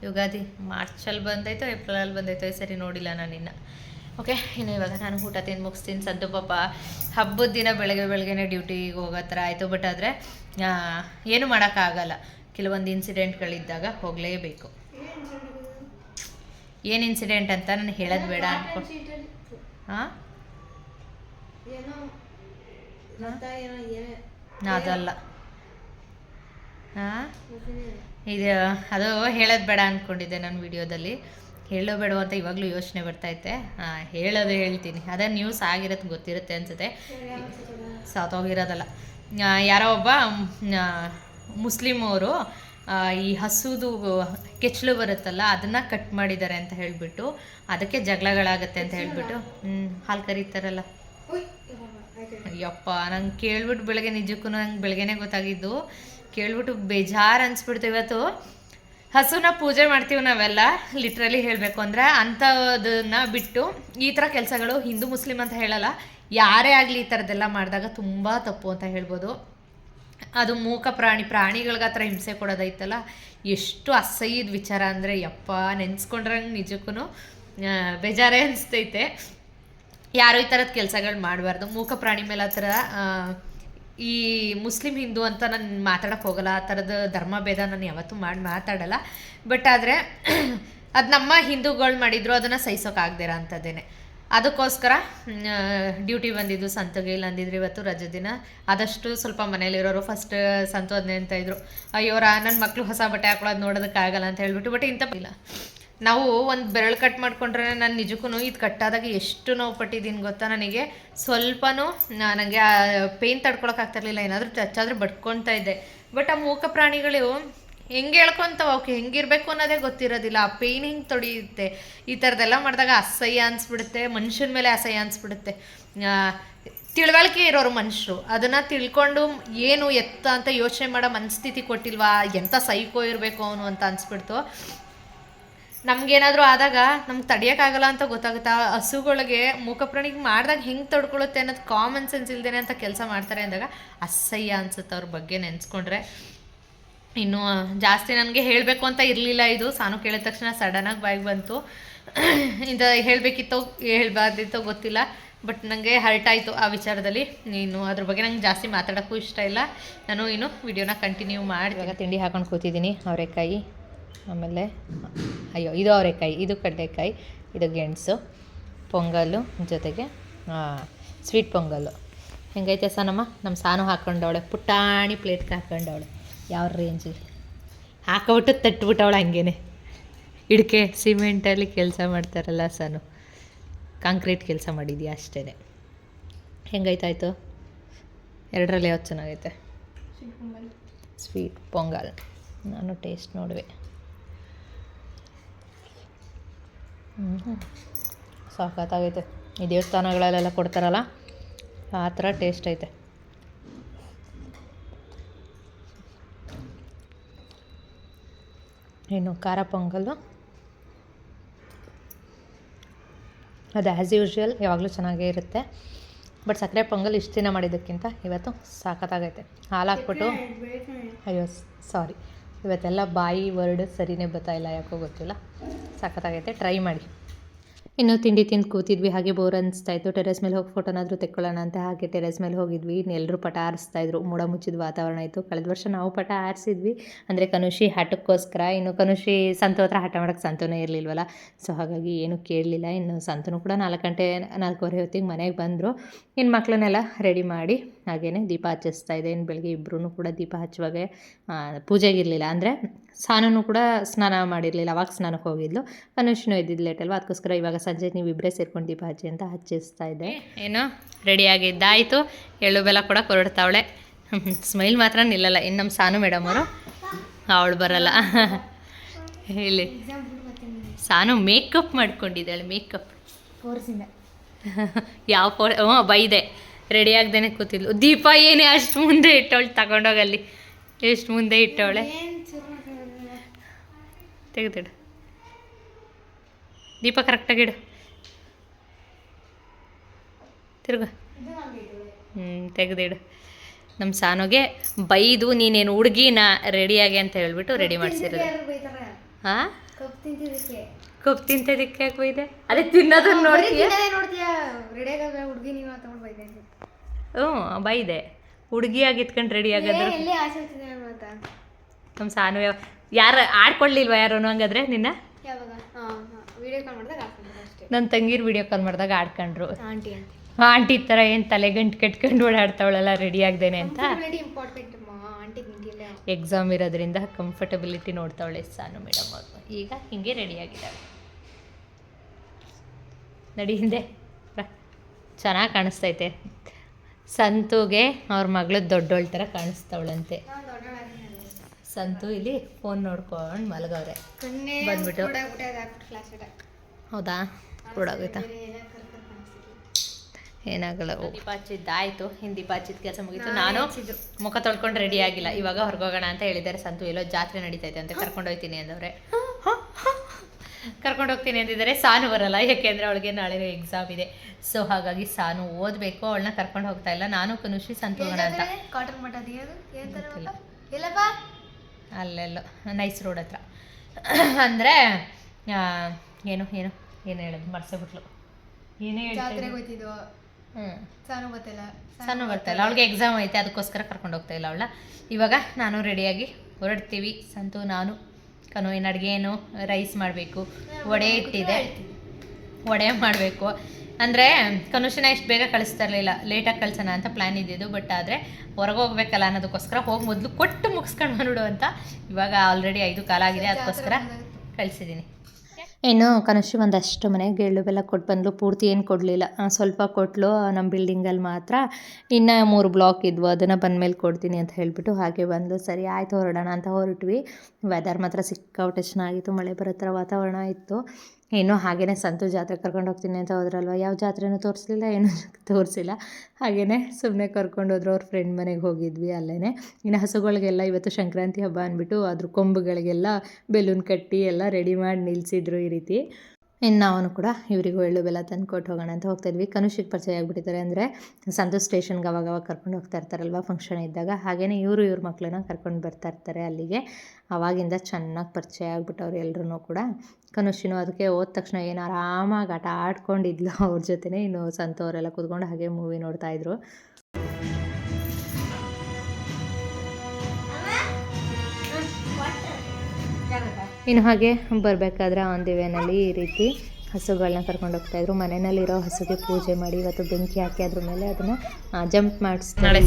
ಯುಗಾದಿ ಮಾರ್ಚಲ್ಲಿ ಬಂದೈತೋ ಏಪ್ರಿಲಲ್ಲಿ ಬಂದೈತೋ ಈ ಸರಿ ನೋಡಿಲ್ಲ ನಾನು ಇನ್ನು ಓಕೆ ಇನ್ನು ಇವಾಗ ನಾನು ಊಟ ತಿಂದು ಮುಗಿಸ್ತೀನಿ. ಸದ್ದು ಪಾಪ ಹಬ್ಬದ ದಿನ ಬೆಳಗ್ಗೆ ಬೆಳಗ್ಗೆನೇ ಡ್ಯೂಟಿಗೆ ಹೋಗೋ ಥರ ಆಯಿತು. ಬಟ್ ಆದರೆ ಏನು ಮಾಡೋಕ್ಕಾಗಲ್ಲ. ಕೆಲವೊಂದು ಇನ್ಸಿಡೆಂಟ್ಗಳಿದ್ದಾಗ ಹೋಗಲೇಬೇಕು. ಏನು ಇನ್ಸಿಡೆಂಟ್ ಅಂತ ನಾನು ಹೇಳೋದು ಬೇಡ ಅನ್ಕೊ ಹಾಂ? ಅದಲ್ಲ. ಹಾಂ ಇದು ಅದು ಹೇಳೋದು ಬೇಡ ಅಂದ್ಕೊಂಡಿದ್ದೆ ನಾನು ವಿಡಿಯೋದಲ್ಲಿ. ಹೇಳೋ ಬೇಡ ಅಂತ ಇವಾಗಲೂ ಯೋಚನೆ ಬರ್ತೈತೆ ಹಾಂ ಹೇಳೋದು ಹೇಳ್ತೀನಿ. ಅದೇ ನ್ಯೂಸ್ ಆಗಿರೋದು ಗೊತ್ತಿರುತ್ತೆ ಅನ್ಸುತ್ತೆ. ಸತ್ತೋಗಿರೋದಲ್ಲ ಯಾರೋ ಒಬ್ಬ ಮುಸ್ಲಿಮ್ ಅವರು ಈ ಹಸುದು ಕೆಚ್ಚಲು ಬರುತ್ತಲ್ಲ, ಅದನ್ನು ಕಟ್ ಮಾಡಿದ್ದಾರೆ ಅಂತ ಹೇಳಿಬಿಟ್ಟು, ಅದಕ್ಕೆ ಜಗಳಗಳಾಗತ್ತೆ ಅಂತ ಹೇಳಿಬಿಟ್ಟು ಹಾಲು ಕರೀತಾರಲ್ಲ. ಅಯ್ಯಪ್ಪ, ನಂಗೆ ಕೇಳ್ಬಿಟ್ಟು ಬೆಳಗ್ಗೆ ನಿಜಕ್ಕೂ ನಂಗೆ ಬೆಳಗ್ಗೆನೆ ಗೊತ್ತಾಗಿದ್ದು. ಕೇಳ್ಬಿಟ್ಟು ಬೇಜಾರು ಅನಿಸ್ಬಿಡ್ತು ಇವತ್ತು. ಹಸುನ ಪೂಜೆ ಮಾಡ್ತೀವಿ ನಾವೆಲ್ಲ ಲಿಟ್ರಲಿ ಹೇಳಬೇಕು ಅಂದರೆ ಅಂಥದನ್ನ ಬಿಟ್ಟು ಈ ಥರ ಕೆಲಸಗಳು ಹಿಂದೂ ಮುಸ್ಲಿಂ ಅಂತ ಹೇಳಲ್ಲ, ಯಾರೇ ಆಗಲಿ ಈ ಥರದ್ದೆಲ್ಲ ಮಾಡಿದಾಗ ತುಂಬ ತಪ್ಪು ಅಂತ ಹೇಳ್ಬೋದು. ಅದು ಮೂಕ ಪ್ರಾಣಿ ಪ್ರಾಣಿಗಳಿಗೆ ಹಿಂಸೆ ಕೊಡೋದೈತಲ್ಲ, ಎಷ್ಟು ಅಸಹ್ಯದ ವಿಚಾರ ಅಂದರೆ ಯಪ್ಪ, ನೆನೆಸ್ಕೊಂಡ್ರಂಗೆ ನಿಜಕ್ಕೂ ಬೇಜಾರೇ ಅನಿಸ್ತೈತೆ. ಯಾರು ಈ ಥರದ ಕೆಲಸಗಳು ಮಾಡಬಾರ್ದು. ಮೂಕ ಪ್ರಾಣಿ ಮೇಲೆ ಆ ಥರ ಈ ಮುಸ್ಲಿಂ ಹಿಂದೂ ಅಂತ ನಾನು ಮಾತಾಡಕ್ಕೆ ಹೋಗಲ್ಲ, ಆ ಥರದ ಧರ್ಮ ಭೇದ ನಾನು ಯಾವತ್ತೂ ಮಾಡಿ, ಮಾತಾಡಲ್ಲ. ಬಟ್ ಆದರೆ ಅದು ನಮ್ಮ ಹಿಂದೂಗಳು ಮಾಡಿದ್ರು ಅದನ್ನು ಸಹಿಸೋಕ್ಕಾಗ್ದಿರ ಅಂಥದ್ದೇನೆ ಅದಕ್ಕೋಸ್ಕರ ಡ್ಯೂಟಿ ಬಂದಿದ್ದು ಸಂತಗೆ ಇಲ್ಲ ಅಂದಿದ್ರು ಇವತ್ತು ರಜೆ ದಿನ. ಆದಷ್ಟು ಸ್ವಲ್ಪ ಮನೇಲಿರೋರು ಫಸ್ಟ್ ಸಂತೋದನೆ ಅಂತ ಇದ್ರು. ಅಯ್ಯೋ ರಾ ನನ್ನ ಮಕ್ಕಳು ಹೊಸ ಬಟ್ಟೆ ಹಾಕೊಳ್ಳೋದು ನೋಡೋದಕ್ಕಾಗಲ್ಲ ಅಂತ ಹೇಳ್ಬಿಟ್ಟು ಬಟ್ ಇಂಥ ಇಲ್ಲ. ನಾವು ಒಂದು ಬೆರಳು ಕಟ್ ಮಾಡ್ಕೊಂಡ್ರೆ ನಾನು ನಿಜಕ್ಕೂ ಇದು ಕಟ್ಟಾದಾಗ ಎಷ್ಟು ನೋವು ಪಟ್ಟಿದ್ದೀನಿ ಗೊತ್ತಾ ನನಗೆ? ಸ್ವಲ್ಪನೂ ನನಗೆ ಪೇಯ್ನ್ ತಡ್ಕೊಳಕ್ಕಾಗ್ತಿರ್ಲಿಲ್ಲ ಏನಾದರೂ ಟಚ್ ಆದರೂ ಬಟ್ಕೊತಾ ಇದ್ದೆ. ಬಟ್ ಆ ಮೂಕ ಪ್ರಾಣಿಗಳು ಹೆಂಗೆ ಹೇಳ್ಕೊತ ಅವಕ್ಕೆ ಹೆಂಗಿರಬೇಕು ಅನ್ನೋದೇ ಗೊತ್ತಿರೋದಿಲ್ಲ. ಆ ಪೇಯ್ನ್ ಹಿಂಗೆ ತೊಡೆಯುತ್ತೆ? ಈ ಥರದ್ದೆಲ್ಲ ಮಾಡಿದಾಗ ಅಸಹ್ಯ ಅನಿಸ್ಬಿಡುತ್ತೆ, ಮನುಷ್ಯನ ಮೇಲೆ ಅಸಹ್ಯ ಅನಿಸ್ಬಿಡುತ್ತೆ. ತಿಳುವಳಿಕೆ ಇರೋರು ಮನುಷ್ಯರು ಅದನ್ನು ತಿಳ್ಕೊಂಡು ಏನು ಎತ್ತ ಅಂತ ಯೋಚನೆ ಮಾಡೋ ಮನಸ್ಥಿತಿ ಕೊಟ್ಟಿಲ್ವಾ? ಎಂಥ ಸೈಕೋ ಇರಬೇಕು ಅವನು ಅಂತ ಅನಿಸ್ಬಿಡ್ತು. ನಮ್ಗೇನಾದರೂ ಆದಾಗ ನಮ್ಗೆ ತಡಿಯೋಕ್ಕಾಗಲ್ಲ ಅಂತ ಗೊತ್ತಾಗುತ್ತೆ. ಆ ಹಸುಗಳಿಗೆ ಮೂಕಪ್ರಾಣಿಗೆ ಮಾಡಿದಾಗ ಹೆಂಗೆ ತಡ್ಕೊಳ್ಳುತ್ತೆ ಅನ್ನೋದು ಕಾಮನ್ ಸೆನ್ಸ್ ಇಲ್ದೇನೆ ಅಂತ ಕೆಲಸ ಮಾಡ್ತಾರೆ ಅಂದಾಗ ಅಸಹ್ಯ ಅನ್ಸುತ್ತೆ ಅವ್ರ ಬಗ್ಗೆ ನೆನೆಸ್ಕೊಂಡ್ರೆ. ಇನ್ನು ಜಾಸ್ತಿ ನನಗೆ ಹೇಳಬೇಕು ಅಂತ ಇರಲಿಲ್ಲ ಇದು. ಸಾನು ಕೇಳಿದ ತಕ್ಷಣ ಸಡನ್ನಾಗಿ ಬಾಯಿಗೆ ಬಂತು. ಇದು ಹೇಳಬೇಕಿತ್ತೋ, ಹೇಳಬಾರ್ದಿತ್ತೋ ಗೊತ್ತಿಲ್ಲ. ಬಟ್ ನನಗೆ ಹರ್ಟ್ ಆಯಿತು ಆ ವಿಚಾರದಲ್ಲಿ. ನೀನು ಅದ್ರ ಬಗ್ಗೆ ನಂಗೆ ಜಾಸ್ತಿ ಮಾತಾಡೋಕ್ಕೂ ಇಷ್ಟ ಇಲ್ಲ. ನಾನು ಇನ್ನು ವಿಡಿಯೋನ ಕಂಟಿನ್ಯೂ ಮಾಡಿ ತಿಂಡಿ ಹಾಕೊಂಡು ಕೂತಿದ್ದೀನಿ, ಅವರೆಕಾಯಿ. ಆಮೇಲೆ ಅಯ್ಯೋ ಇದು ಅವರೆಕಾಯಿ ಇದು ಕಡಲೆಕಾಯಿ ಇದು ಗೆಣಸು ಪೊಂಗಲ್ಲು ಜೊತೆಗೆ ಸ್ವೀಟ್ ಪೊಂಗಲ್ಲು ಹೆಂಗೈತೆ ಸನಮ್ಮ? ನಮ್ಮ ಸಾನು ಹಾಕೊಂಡವಳೆ ಪುಟಾಣಿ ಪ್ಲೇಟ್ಗೆ ಹಾಕೊಂಡವಳೆ. ಯಾವ ರೇಂಜಿಗೆ ಹಾಕೊಬಿಟ್ಟು ತಟ್ಬಿಟ್ಟವಳೆ ಹಂಗೇನೆ. ಇಡಕೆ ಸಿಮೆಂಟಲ್ಲಿ ಕೆಲಸ ಮಾಡ್ತಾರಲ್ಲ ಸಾನು. ಕಾಂಕ್ರೀಟ್ ಕೆಲಸ ಮಾಡಿದ್ಯಾ ಅಷ್ಟೇ ಹೆಂಗೈತಾಯ್ತು? ಎರಡರಲ್ಲಿ ಯಾವ್ದು ಚೆನ್ನಾಗೈತೆ? ಸ್ವೀಟ್ ಪೊಂಗಲ್. ನಾನು ಟೇಸ್ಟ್ ನೋಡುವೆ. ಹ್ಞೂ ಸಾಕತ್ತಾಗೈತೆ ಈ ದೇವಸ್ಥಾನಗಳಲ್ಲೆಲ್ಲ ಕೊಡ್ತಾರಲ್ಲ ಆ ಥರ ಟೇಸ್ಟ್ ಐತೆ. ಇನ್ನು ಖಾರ ಪೊಂಗಲ್ಲು ಅದು ಆ್ಯಸ್ ಯೂಶ್ವಲ್ ಯಾವಾಗಲೂ ಚೆನ್ನಾಗೇ ಇರುತ್ತೆ. ಬಟ್ ಸಕ್ಕರೆ ಪೊಂಗಲ್ ಇಷ್ಟು ದಿನ ಮಾಡಿದ್ದಕ್ಕಿಂತ ಇವತ್ತು ಸಾಕತ್ತಾಗೈತೆ ಹಾಲು ಹಾಕ್ಬಿಟ್ಟು ಅಯ್ಯೋ ಸಾರಿ ಇವತ್ತೆಲ್ಲ ಬಾಯಿ ವರ್ಡ್ ಸರಿನೇ ಬರ್ತಾಯಿಲ್ಲ ಯಾಕೋ ಗೊತ್ತಿಲ್ಲ. ಸಖತ್ತಾಗೈತೆ ಟ್ರೈ ಮಾಡಿ. ಇನ್ನು ತಿಂಡಿ ತಿಂದು ಕೂತಿದ್ವಿ, ಹಾಗೆ ಬೋರ್ ಅನಿಸ್ತಾ ಇತ್ತು. ಟೆರೆಸ್ ಮೇಲೆ ಹೋಗಿ ಫೋಟೋನಾದರೂ ತೆಕ್ಕೊಳ್ಳೋಣ ಅಂತ ಹಾಗೆ ಟೆರೆಸ್ ಮೇಲೆ ಹೋಗಿದ್ವಿ. ಇನ್ನೆಲ್ಲರೂ ಪಟ ಆರಿಸ್ತಾ ಇದ್ರು. ಮೋಡ ಮುಚ್ಚಿದ ವಾತಾವರಣ ಇತ್ತು. ಕಳೆದ ವರ್ಷ ನಾವು ಪಟ ಆರಿಸಿದ್ವಿ. ಅಂದರೆ ಕನುಷಿ ಹಠಕ್ಕೋಸ್ಕರ. ಇನ್ನು ಕನುಷಿ ಸಂತು ಹತ್ರ ಹಠ ಮಾಡೋಕ್ಕೆ ಸಂತೋನೇ ಇರಲಿಲ್ವಲ್ಲ? ಸೊ ಹಾಗಾಗಿ ಏನು ಕೇಳಲಿಲ್ಲ. ಇನ್ನು ಸಂತನು ಕೂಡ ನಾಲ್ಕು ಗಂಟೆ, ನಾಲ್ಕೂವರೆ ಹೊತ್ತಿಗೆ ಮನೆಗೆ ಬಂದರು. ಇನ್ನು ಮಕ್ಕಳನ್ನೆಲ್ಲ ರೆಡಿ ಮಾಡಿ. ಹಾಗೆಯೇ ದೀಪ ಹಚ್ಚಿಸ್ತಾ ಇದೆ. ಇನ್ನು ಬೆಳಗ್ಗೆ ಇಬ್ಬರೂ ಕೂಡ ದೀಪ ಹಚ್ಚುವಾಗ ಪೂಜೆಗಿರಲಿಲ್ಲ. ಅಂದರೆ ಸ್ನಾನನೂ ಕೂಡ ಸ್ನಾನ ಮಾಡಿರಲಿಲ್ಲ. ಅವಾಗ ಸ್ನಾನಕ್ಕೆ ಹೋಗಿದ್ಲು. ಕನುಷ್ನು ಇದ್ದಿದ್ದು ಲೇಟ್ ಅಲ್ವಾ? ಅದಕ್ಕೋಸ್ಕರ ಇವಾಗ ಸಂಜೆ ನೀವು ಇಬ್ಬರೇ ಸೇರ್ಕೊಂಡು ದೀಪ ಹಚ್ಚಿ ಅಂತ ಹಚ್ಚಿಸ್ತಾ ಇದ್ದೆ ಏನೋ ರೆಡಿಯಾಗಿದ್ದಾಯಿತು ಎಳ್ಳು ಬೆಲ್ಲ ಕೂಡ ಕೊರಡ್ತಾವಳೆ. ಸ್ಮೈಲ್ <laughs> ಮಾತ್ರ ನಿಲ್ಲಲ್ಲ. ಇನ್ನು ನಮ್ಮ ಸಾನು ಮೇಡಮ್ ಅವರು ಅವಳು ಬರಲ್ಲ. <laughs> ಇಲ್ಲಿ. ಸಾನು ಮೇಕಪ್ ಮಾಡ್ಕೊಂಡಿದ್ದಾಳೆ ಮೇಕಪ್ <laughs> ಯಾವ ಫೋ ಹ್ಞೂ ಬೈದೆ. ರೆಡಿ ಆಗ್ದೇನೆ ಕೂತಿದ್ಲು. ದೀಪ ಏನೇ ಅಷ್ಟು ಮುಂದೆ ಇಟ್ಟವಳು ತಗೊಂಡೋಗಲ್ಲಿ. ಎಷ್ಟು ಮುಂದೆ ಇಟ್ಟವಳೆ. ತೆಗೆದಿಡು. ದೀಪ ಕರೆಕ್ಟಾಗಿಡು ತಿರ್ಗ. ಹ್ಞೂ ತೆಗೆದಿಡು. ನಮ್ಮ ಸಾನುಗೆ ಬೈದು ನೀನೇನು ಹುಡುಗಿನ ರೆಡಿಯಾಗಿ ಅಂತ ಹೇಳ್ಬಿಟ್ಟು ರೆಡಿ ಮಾಡಿಸಿರೋದು. ಹಾಂ ಕಪ್ ತಿಂತದಕ್ಕೆ ಯಾಕೆ ಬೈದೆ ಅದೇ ತಿನ್ನೋದನ್ನ ನೋಡ್ತೀಯ? ಹುಡುಗಿ ನೀವು ತಗೊಂಡು ಬೈದೆ ಹ್ಞೂ ಬೈದೆ. ಹುಡುಗಿಯಾಗಿ ಇತ್ಕೊಂಡು ರೆಡಿ ಆಗೋದ್ರೆ. ಎಲ್ಲಿ ಆಸೆ ಅಂತ. ನಮ್ಮ ಸಾನು ಯಾರು ಆಡ್ಕೊಳ್ಳಿಲ್ವ ಯಾರು ಹಂಗಾದ್ರೆ ನಿನ್ನ? ಯಾವಾಗ? ಹಾಂ ಹಾಂ ವಿಡಿಯೋ ಕಾಲ್ ಮಾಡಿದಾಗ ನನ್ನ ತಂಗಿರ್ ವಿಡಿಯೋ ಕಾಲ್ ಮಾಡಿದಾಗ ಆಡ್ಕೊಂಡ್ರು. ಆಂಟಿ ಅಂತ ಆಂಟಿ ಥರ ಏನು ತಲೆ ಗಂಟು ಕಟ್ಕೊಂಡು ಓಡಾಡ್ತಾವಳಲ್ಲ ರೆಡಿ ಆಗ್ದೇನೆ ಅಂತ? ರೆಡಿ ಇಂಪಾರ್ಟೆಂಟ್ ಅಮ್ಮ ಆಂಟಿ ನಿಂತಿಲ್ಲ ಎಕ್ಸಾಮ್ ಇರೋದ್ರಿಂದ ಕಂಫರ್ಟಬಿಲಿಟಿ ನೋಡ್ತಾವಳೆ ಸಾನು ಮೇಡಮ್ ಅವರು. ಈಗ ಹಿಂಗೆ ರೆಡಿಯಾಗಿದ್ದಾವೆ. ನಡಿ ಹಿಂದೆ ಚೆನ್ನಾಗಿ ಕಾಣಿಸ್ತೈತೆ. ಸಂತುಗೆ ಅವ್ರ ಮಗಳು ದೊಡ್ಡೋಳ್ ಥರ ಕಾಣಿಸ್ತವಳಂತೆ. ಸಂತು ಇಲ್ಲಿ ಫೋನ್ ನೋಡ್ಕೊಂಡು ಮಲಗವ್ರೆ. ಬಂದ್ಬಿಟ್ಟು. ಹೌದಾ? ಕೂಡಾಗೋಯ್ತಾ? ಏನಾಗಲ್ಲ ದೀಪ ಹಚ್ಚಿದ್ದಾಯ್ತು ಹಿಂದೆ ಹಚ್ಚಿದ ಕೆಲಸ ಮುಗೀತು. ನಾನು ಮುಖ ತೊಳ್ಕೊಂಡು ರೆಡಿ ಆಗಿಲ್ಲ. ಇವಾಗ ಹೊರಗೋಗೋಣ ಅಂತ ಹೇಳಿದ್ದಾರೆ. ಸಂತು ಎಲ್ಲೋ ಜಾತ್ರೆ ನಡೀತೈತೆ ಅಂತ ಕರ್ಕೊಂಡೋಗ್ತೀನಿ ಅಂದವ್ರೆ. ಕರ್ಕೊಂಡು ಹೋಗ್ತೀನಿ ಅಂದಿದ್ದಾರೆ ಸಾನು ಬರಲ್ಲ. ಯಾಕೆಂದ್ರೆ ಅವಳಿಗೆ ನಾಳೆ ಎಕ್ಸಾಮ್ ಇದೆ. ಸೊ ಹಾಗಾಗಿ ಸಾನು ಓದಬೇಕು. ಅವಳನ್ನ ಕರ್ಕೊಂಡು ಹೋಗ್ತಾ ಇಲ್ಲ. ನಾನು ಕನುಷಿ ಸಂತು ಅಂತ. ಕಾಟನ್ ಮಠ ಅಲ್ಲೆಲ್ಲೋ. ನೈಸ್ ರೋಡ್ ಹತ್ರ. ಅಂದರೆ ಏನು ಏನು ಏನು ಹೇಳೋದು ಮರ್ಸೇಬಿಟ್ಲು ಏನೇ ಹೇಳ್ತಿದ್ವು ಸಾನು ಗೊತ್ತಿಲ್ಲ ಸಣ್ಣ ಬರ್ತಾ ಇಲ್ಲ. ಅವಳಿಗೆ ಎಕ್ಸಾಮ್ ಐತೆ. ಅದಕ್ಕೋಸ್ಕರ ಕರ್ಕೊಂಡು ಹೋಗ್ತಾ ಇಲ್ಲ ಅವಳ. ಇವಾಗ ನಾನು ರೆಡಿಯಾಗಿ ಹೊರಡ್ತೀವಿ. ಸಂತು ನಾನು. ಕನು ಏನು ಅಡುಗೆ ಏನು ರೈಸ್ ಮಾಡಬೇಕು. ವಡೆ ಇಟ್ಟಿದೆ ವಡೆ ಮಾಡಬೇಕು. ಅಂದರೆ ಕನುಷನ ಇಷ್ಟು ಬೇಗ ಕಳಿಸ್ತಾ ಇರಲಿಲ್ಲ. ಲೇಟಾಗಿ ಕಳ್ಸೋಣ ಅಂತ ಪ್ಲ್ಯಾನ್ ಇದ್ದಿದ್ದು ಬಟ್ ಆದರೆ ಹೊರಗೆ ಹೋಗ್ಬೇಕಲ್ಲ ಅನ್ನೋದಕ್ಕೋಸ್ಕರ ಹೋಗಿ ಮೊದಲು ಕೊಟ್ಟು ಮುಗಿಸ್ಕೊಂಡು ಬಂದ್ಬಿಡು ಅಂತ ಇವಾಗ ಆಲ್ರೆಡಿ ಐದು ಕಾಲ ಆಗಿದೆ ಅದಕ್ಕೋಸ್ಕರ ಕಳಿಸಿದ್ದೀನಿ. ಇನ್ನು ಕನಸು ಒಂದಷ್ಟು ಮನೆಗೆ ಎಳ್ಳು ಬೆಲ್ಲ ಕೊಟ್ಟು ಬಂದಳು ಪೂರ್ತಿ ಏನು ಕೊಡಲಿಲ್ಲ. ಸ್ವಲ್ಪ ಕೊಟ್ಟಲು ನಮ್ಮ ಬಿಲ್ಡಿಂಗಲ್ಲಿ ಮಾತ್ರ. ಇನ್ನು ಮೂರು ಬ್ಲಾಕ್ ಇದ್ವು. ಅದನ್ನು ಬಂದಮೇಲೆ ಕೊಡ್ತೀನಿ ಅಂತ ಹೇಳಿಬಿಟ್ಟು ಹಾಗೆ ಬಂದು ಸರಿ, ಆಯಿತು ಹೊರಡೋಣ ಅಂತ ಹೊರಟ್ವಿ. ವೆದರ್ ಮಾತ್ರ ಸಿಕ್ಕಾಪಟ್ಟೆ ಚೆನ್ನಾಗಿತ್ತು. ಮಳೆ ಬರೋ ಥರ ವಾತಾವರಣ ಇತ್ತು. ಇನ್ನು ಹಾಗೇ ಸಂತು ಜಾತ್ರೆ ಕರ್ಕೊಂಡು ಹೋಗ್ತೀನಿ ಅಂತ ಹೋದ್ರಲ್ವ? ಯಾವ ಜಾತ್ರೆನೂ ತೋರಿಸಲಿಲ್ಲ, ಏನೂ <laughs> ತೋರಿಸಿಲ್ಲ. ಹಾಗೆಯೇ ಸುಮ್ಮನೆ ಕರ್ಕೊಂಡು ಹೋದ್ರು ಅವ್ರ ಫ್ರೆಂಡ್ ಮನೆಗೆ ಹೋಗಿದ್ವಿ ಅಲ್ಲೇ ಇನ್ನು ಹಸುಗಳಿಗೆಲ್ಲ ಇವತ್ತು ಸಂಕ್ರಾಂತಿ ಹಬ್ಬ ಅಂದ್ಬಿಟ್ಟು ಅದ್ರ ಕೊಂಬುಗಳಿಗೆಲ್ಲ ಬೆಲೂನ್ ಕಟ್ಟಿ ಎಲ್ಲ ರೆಡಿ ಮಾಡಿ ನಿಲ್ಲಿಸಿದ್ರು ಈ ರೀತಿ. ಇನ್ನು ಅವನು ಕೂಡ ಇವರಿಗೂ ಎಳ್ಳು ಬೆಲ್ಲ ತಂದು ಕೊಟ್ಟು ಹೋಗೋಣ ಅಂತ ಹೋಗ್ತಾ ಇದ್ವಿ. ಕನುಷಿಗೆ ಪರಿಚಯ ಆಗಿಬಿಟ್ಟಿದ್ದಾರೆ ಅಂದರೆ ಸಂತೋಷ್ ಸ್ಟೇಷನ್ಗೆ ಅವಾಗ ಅವಾಗ ಕರ್ಕೊಂಡು ಹೋಗ್ತಾ ಇರ್ತಾರಲ್ವ ಫಂಕ್ಷನ್ ಇದ್ದಾಗ. ಹಾಗೆಯೇ ಇವರು ಇವ್ರ ಮಕ್ಕಳನ್ನ ಕರ್ಕೊಂಡು ಬರ್ತಾ ಇರ್ತಾರೆ ಅಲ್ಲಿಗೆ. ಅವಾಗಿಂದ ಚೆನ್ನಾಗಿ ಪರಿಚಯ ಆಗ್ಬಿಟ್ಟವ್ರು ಎಲ್ಲರೂ ಕೂಡ. ಕನುಷಿನು ಅದಕ್ಕೆ ಹೋದ ತಕ್ಷಣ ಏನು ಆರಾಮಾಗಿ ಆಟ ಆಡ್ಕೊಂಡಿದ್ಲು ಅವ್ರ ಜೊತೆನೇ. ಇನ್ನು ಸಂತವರೆಲ್ಲ ಕೂತ್ಕೊಂಡು ಹಾಗೆ ಮೂವಿ ನೋಡ್ತಾ ಇನ್ನು ಹಾಗೆ ಬರಬೇಕಾದ್ರೆ ಆನ್ ದಿ ವೇನಲ್ಲಿ ಈ ರೀತಿ ಹಸುಗಳನ್ನ ಕರ್ಕೊಂಡು ಹೋಗ್ತಾಯಿದ್ರು ಮನೆಯಲ್ಲಿರೋ ಹಸುಗೆ ಪೂಜೆ ಮಾಡಿ ಇವತ್ತು ಬೆಂಕಿ ಹಾಕಿ ಅದ್ರ ಮೇಲೆ ಅದನ್ನ ಜಂಪ್ ಮಾಡಿಸ್ತಾರೆ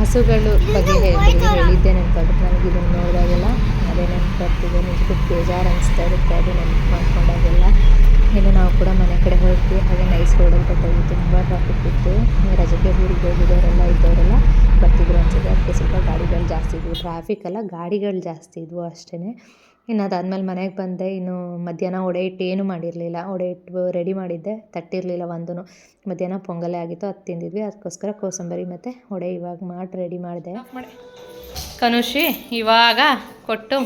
ಹಸುಗಳು ಬಗ್ಗೆ ಹೇಳಿದ್ದೆ ನೆನ್ಪಾಗುತ್ತೆ. ನನಗೆ ಇದನ್ನ ನೋಡಿದಾಗೆಲ್ಲ ಅದೇ ನೆನಪು ಬರ್ತಿದೆ ನಿಜಕ್ಕೂ ಬೇಜಾರು ಅನಿಸ್ತಾ ಇರುತ್ತೆ. ಅದು ನೆನ್ಪು ಮಾಡ್ಕೊಂಡಾಗೆಲ್ಲ. ಇನ್ನು ನಾವು ಕೂಡ ಮನೆ ಕಡೆ ಹೊರಟ್ವಿ ಹಾಗೆ ನೈಸ್ ರೋಡಲ್ಲಿ ಕೊಟ್ಟೋಗಿ ತುಂಬ ಟ್ರಾಫಿಕ್ ಇತ್ತು. ರಜೆಗೆ ಊರಿಗೆ ಹೋಗಿದ್ದವರೆಲ್ಲ ಇದ್ದವರೆಲ್ಲ ಬರ್ತಿದ್ರು ಅನ್ಸುತ್ತೆ. ಅದಕ್ಕೆ ಸ್ವಲ್ಪ ಗಾಡಿಗಳು ಜಾಸ್ತಿ ಇದ್ವು. ಟ್ರಾಫಿಕ್ ಅಲ್ಲ ಗಾಡಿಗಳು ಜಾಸ್ತಿ ಇದ್ವು ಅಷ್ಟೇ ಇನ್ನು ಅದಾದಮೇಲೆ ಮನೆಗೆ ಬಂದೆ. ಇನ್ನು ಮಧ್ಯಾಹ್ನ ಒಡೆ ಇಟ್ಟು ಏನೂ ಮಾಡಿರಲಿಲ್ಲ. ಒಡೆ ಇಟ್ಟು ರೆಡಿ ಮಾಡಿದ್ದೆ. ತಟ್ಟಿರಲಿಲ್ಲ ಒಂದೂ ಮಧ್ಯಾಹ್ನ ಪೊಂಗಲೇ ಆಗಿತ್ತು ಅದು ತಿಂದಿದ್ವಿ. ಅದಕ್ಕೋಸ್ಕರ ಕೋಸಂಬರಿ ಮತ್ತು ಒಡೆ ಇವಾಗ ಮಾಡಿ ರೆಡಿ ಮಾಡಿದೆ. ಕನುಷಿ ಇವಾಗ ಕೊಟ್ಟು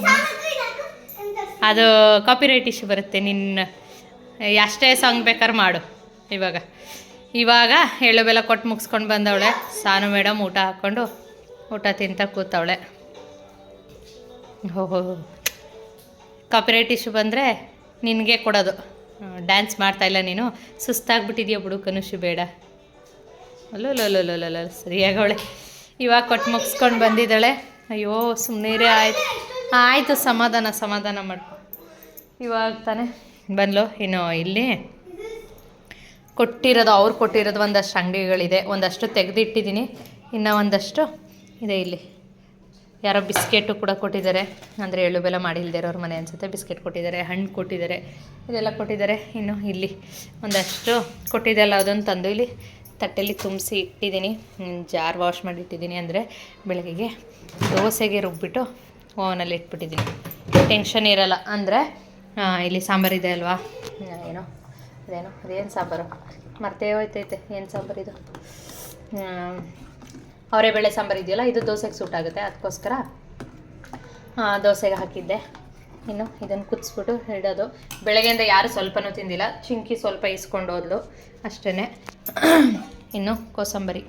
ಅದು ಕಾಪಿರೈಟ್ ಇಶ್ಯೂ ಬರುತ್ತೆ ನಿನ್ನ. ಅಷ್ಟೇ ಸಾಂಗ್ ಬೇಕಾದ್ರೆ ಮಾಡು. ಇವಾಗ. ಇವಾಗ ಎಳ್ಳು ಬೆಲ್ಲ ಕೊಟ್ಟು ಮುಗಿಸ್ಕೊಂಡು ಬಂದವಳೆ. ಸಾನು ಮೇಡಮ್ ಊಟ ಹಾಕ್ಕೊಂಡು ಊಟ ತಿಂತ ಕೂತವಳೆ. ಓಹೋ. ಕಾಪಿರೈಟ್ ಇಶ್ಯೂ ಬಂದರೆ ನಿನಗೆ ಕೊಡೋದು. ಡ್ಯಾನ್ಸ್ ಮಾಡ್ತಾಯಿಲ್ಲ ನೀನು. ಸುಸ್ತಾಗ್ಬಿಟ್ಟಿದ್ಯಾ ಬಿಡು ಕನುಷು ಬೇಡ. ಅಲ್ಲೋ ಸರಿಯಾಗವಳೆ ಇವಾಗ ಕೊಟ್ಟು ಮುಗಿಸ್ಕೊಂಡು ಬಂದಿದ್ದಾಳೆ. ಅಯ್ಯೋ ಸುಮ್ಮನೆ ಆಯ್ತು. ಆಯಿತು, ಸಮಾಧಾನ ಸಮಾಧಾನ ಮಾಡ್ಕೊ. ಇವಾಗ ತಾನೇ ಬಂದ್ಲು. ಇನ್ನು ಇಲ್ಲಿ ಕೊಟ್ಟಿರೋದು, ಅವ್ರು ಕೊಟ್ಟಿರೋದು ಒಂದಷ್ಟು ಅಂಗಡಿಗಳಿದೆ. ಒಂದಷ್ಟು ತೆಗೆದಿಟ್ಟಿದ್ದೀನಿ. ಇನ್ನು ಒಂದಷ್ಟು ಇದೆ ಇಲ್ಲಿ. ಯಾರೋ ಬಿಸ್ಕೆಟು ಕೂಡ ಕೊಟ್ಟಿದ್ದಾರೆ. ಅಂದರೆ ಎಳ್ಳು ಬೆಲ್ಲ ಮಾಡಿಲ್ದೇ ಇರೋರು ಮನೆ ಅನಿಸುತ್ತೆ. ಬಿಸ್ಕೆಟ್ ಕೊಟ್ಟಿದ್ದಾರೆ, ಹಣ್ಣು ಕೊಟ್ಟಿದ್ದಾರೆ. ಇದೆಲ್ಲ ಕೊಟ್ಟಿದ್ದಾರೆ. ಇನ್ನು ಇಲ್ಲಿ ಒಂದಷ್ಟು ಕೊಟ್ಟಿದ್ದೆಲ್ಲ ಅದನ್ನು ತಂದು ಇಲ್ಲಿ ತಟ್ಟೆಯಲ್ಲಿ ತುಂಬಿಸಿ ಇಟ್ಟಿದ್ದೀನಿ. ಜಾರ್ ವಾಶ್ ಮಾಡಿ ಇಟ್ಟಿದ್ದೀನಿ. ಅಂದರೆ ಬೆಳಗ್ಗೆಗೆ ದೋಸೆಗೆ ರುಬ್ಬಿಟ್ಟು ಓವನಲ್ಲಿ ಇಟ್ಬಿಟ್ಟಿದ್ದೀನಿ. ಟೆನ್ಷನ್ ಇರಲ್ಲ. ಅಂದರೆ ಇಲ್ಲಿ ಸಾಂಬಾರಿದೆ ಅಲ್ವಾ? ಏನೋ, ಅದೇನೋ, ಅದೇನು ಸಾಂಬಾರು? ಮರ್ತೇ ಹೋಯ್ತೈತೆ, ಏನು ಸಾಂಬಾರು ಇದು? ಅವರೇ ಬೇಳೆ ಸಾಂಬಾರು ಇದೆಯಲ್ಲ, ಇದು ದೋಸೆಗೆ ಸೂಟ್ ಆಗುತ್ತೆ, ಅದಕ್ಕೋಸ್ಕರ ದೋಸೆಗೆ ಹಾಕಿದ್ದೆ. ಇನ್ನು ಇದನ್ನು ಕುದಿಸ್ಬಿಟ್ಟು ಇಡೋದು ಬೆಳಗ್ಗೆಯಿಂದ ಯಾರು ಸ್ವಲ್ಪನೂ ತಿಂದಿಲ್ಲ, ಚಿಂಕಿ ಸ್ವಲ್ಪ ಇಸ್ಕೊಂಡು ಹೋದ್ಲು ಅಷ್ಟೇ ಇನ್ನು ಕೋಸಂಬರಿ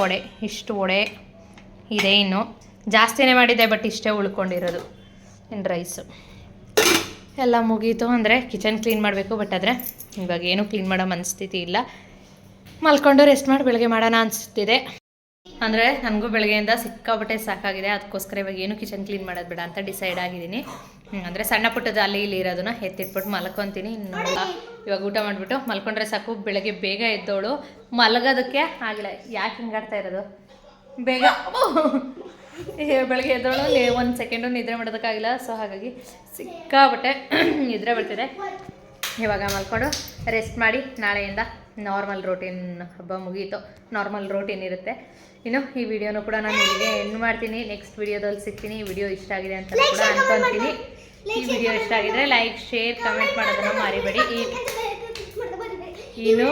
ವಡೆ, ಇಷ್ಟು ವಡೆ ಇದೆ ಇನ್ನು. ಜಾಸ್ತಿನೇ ಮಾಡಿದ್ದೆ ಬಟ್ ಇಷ್ಟೇ ಉಳ್ಕೊಂಡಿರೋದು ಇನ್ನು ರೈಸು ಎಲ್ಲ ಮುಗೀತು ಅಂದರೆ ಕಿಚನ್ ಕ್ಲೀನ್ ಮಾಡಬೇಕು ಬಟ್ ಆದರೆ ಇವಾಗ ಏನೂ ಕ್ಲೀನ್ ಮಾಡೋ ಮನಸ್ಥಿತಿ ಇಲ್ಲ. ಮಲ್ಕೊಂಡು ರೆಸ್ಟ್ ಮಾಡಿ ಬೆಳಗ್ಗೆ ಮಾಡೋಣ ಅನಿಸ್ತಿದೆ ಅಂದರೆ ನನಗೂ ಬೆಳಗ್ಗೆಯಿಂದ ಸಿಕ್ಕಾಪಟ್ಟೆ ಸಾಕಾಗಿದೆ. ಅದಕ್ಕೋಸ್ಕರ ಇವಾಗ ಏನು ಕಿಚನ್ ಕ್ಲೀನ್ ಮಾಡೋದು ಬೇಡ ಅಂತ ಡಿಸೈಡ್ ಆಗಿದ್ದೀನಿ. ಅಂದರೆ ಸಣ್ಣ ಪುಟ್ಟದ ಅಲ್ಲಿ ಇಲ್ಲಿ ಇರೋದನ್ನ ಎತ್ತಿಟ್ಬಿಟ್ಟು ಮಲ್ಕೊತೀನಿ. ಇವಾಗ ಊಟ ಮಾಡಿಬಿಟ್ಟು ಮಲ್ಕೊಂಡ್ರೆ ಸಾಕು. ಬೆಳಗ್ಗೆ ಬೇಗ ಎದ್ದೋಳು. ಮಲಗೋದಕ್ಕೆ ಆಗಲ್ಲ. ಯಾಕೆ ಹಿಂಗಾಡ್ತಾ ಇರೋದು? ಬೇಗ. ಬೆಳಗ್ಗೆ ಎದ್ದೋಳು ಒಂದು ಸೆಕೆಂಡು ನಿದ್ರೆ ಮಾಡೋದಕ್ಕಾಗಿಲ್ಲ ಸೊ ಹಾಗಾಗಿ ಸಿಕ್ಕಾಪಟ್ಟೆ <clears throat> ನಿದ್ರೆ ಬರ್ತಿದೆ ಇವಾಗ ಮಲ್ಕೊಂಡು ರೆಸ್ಟ್ ಮಾಡಿ ನಾಳೆಯಿಂದ ನಾರ್ಮಲ್ ರೋಟೀನ್ ಹಬ್ಬ ಮುಗೀತು. ನಾರ್ಮಲ್ ರೋಟೀನ್ ಇರುತ್ತೆ. ಇನ್ನು ಈ ವಿಡಿಯೋನು ಕೂಡ ನಾನು ಇಲ್ಲಿಗೆ ಎಂಡ್ ಮಾಡ್ತೀನಿ. ನೆಕ್ಸ್ಟ್ ವಿಡಿಯೋದಲ್ಲಿ ಸಿಗ್ತೀನಿ. ಈ ವಿಡಿಯೋ ಇಷ್ಟ ಆಗಿದೆ ಅಂತ ಕೂಡ ಅನ್ಕೊತೀನಿ. ಈ ವಿಡಿಯೋ ಇಷ್ಟ ಆಗಿದ್ರೆ ಲೈಕ್ ಶೇರ್ ಕಮೆಂಟ್ ಮಾಡೋದನ್ನು ಮರಿಬೇಡಿ. ಈ ಇನ್ನು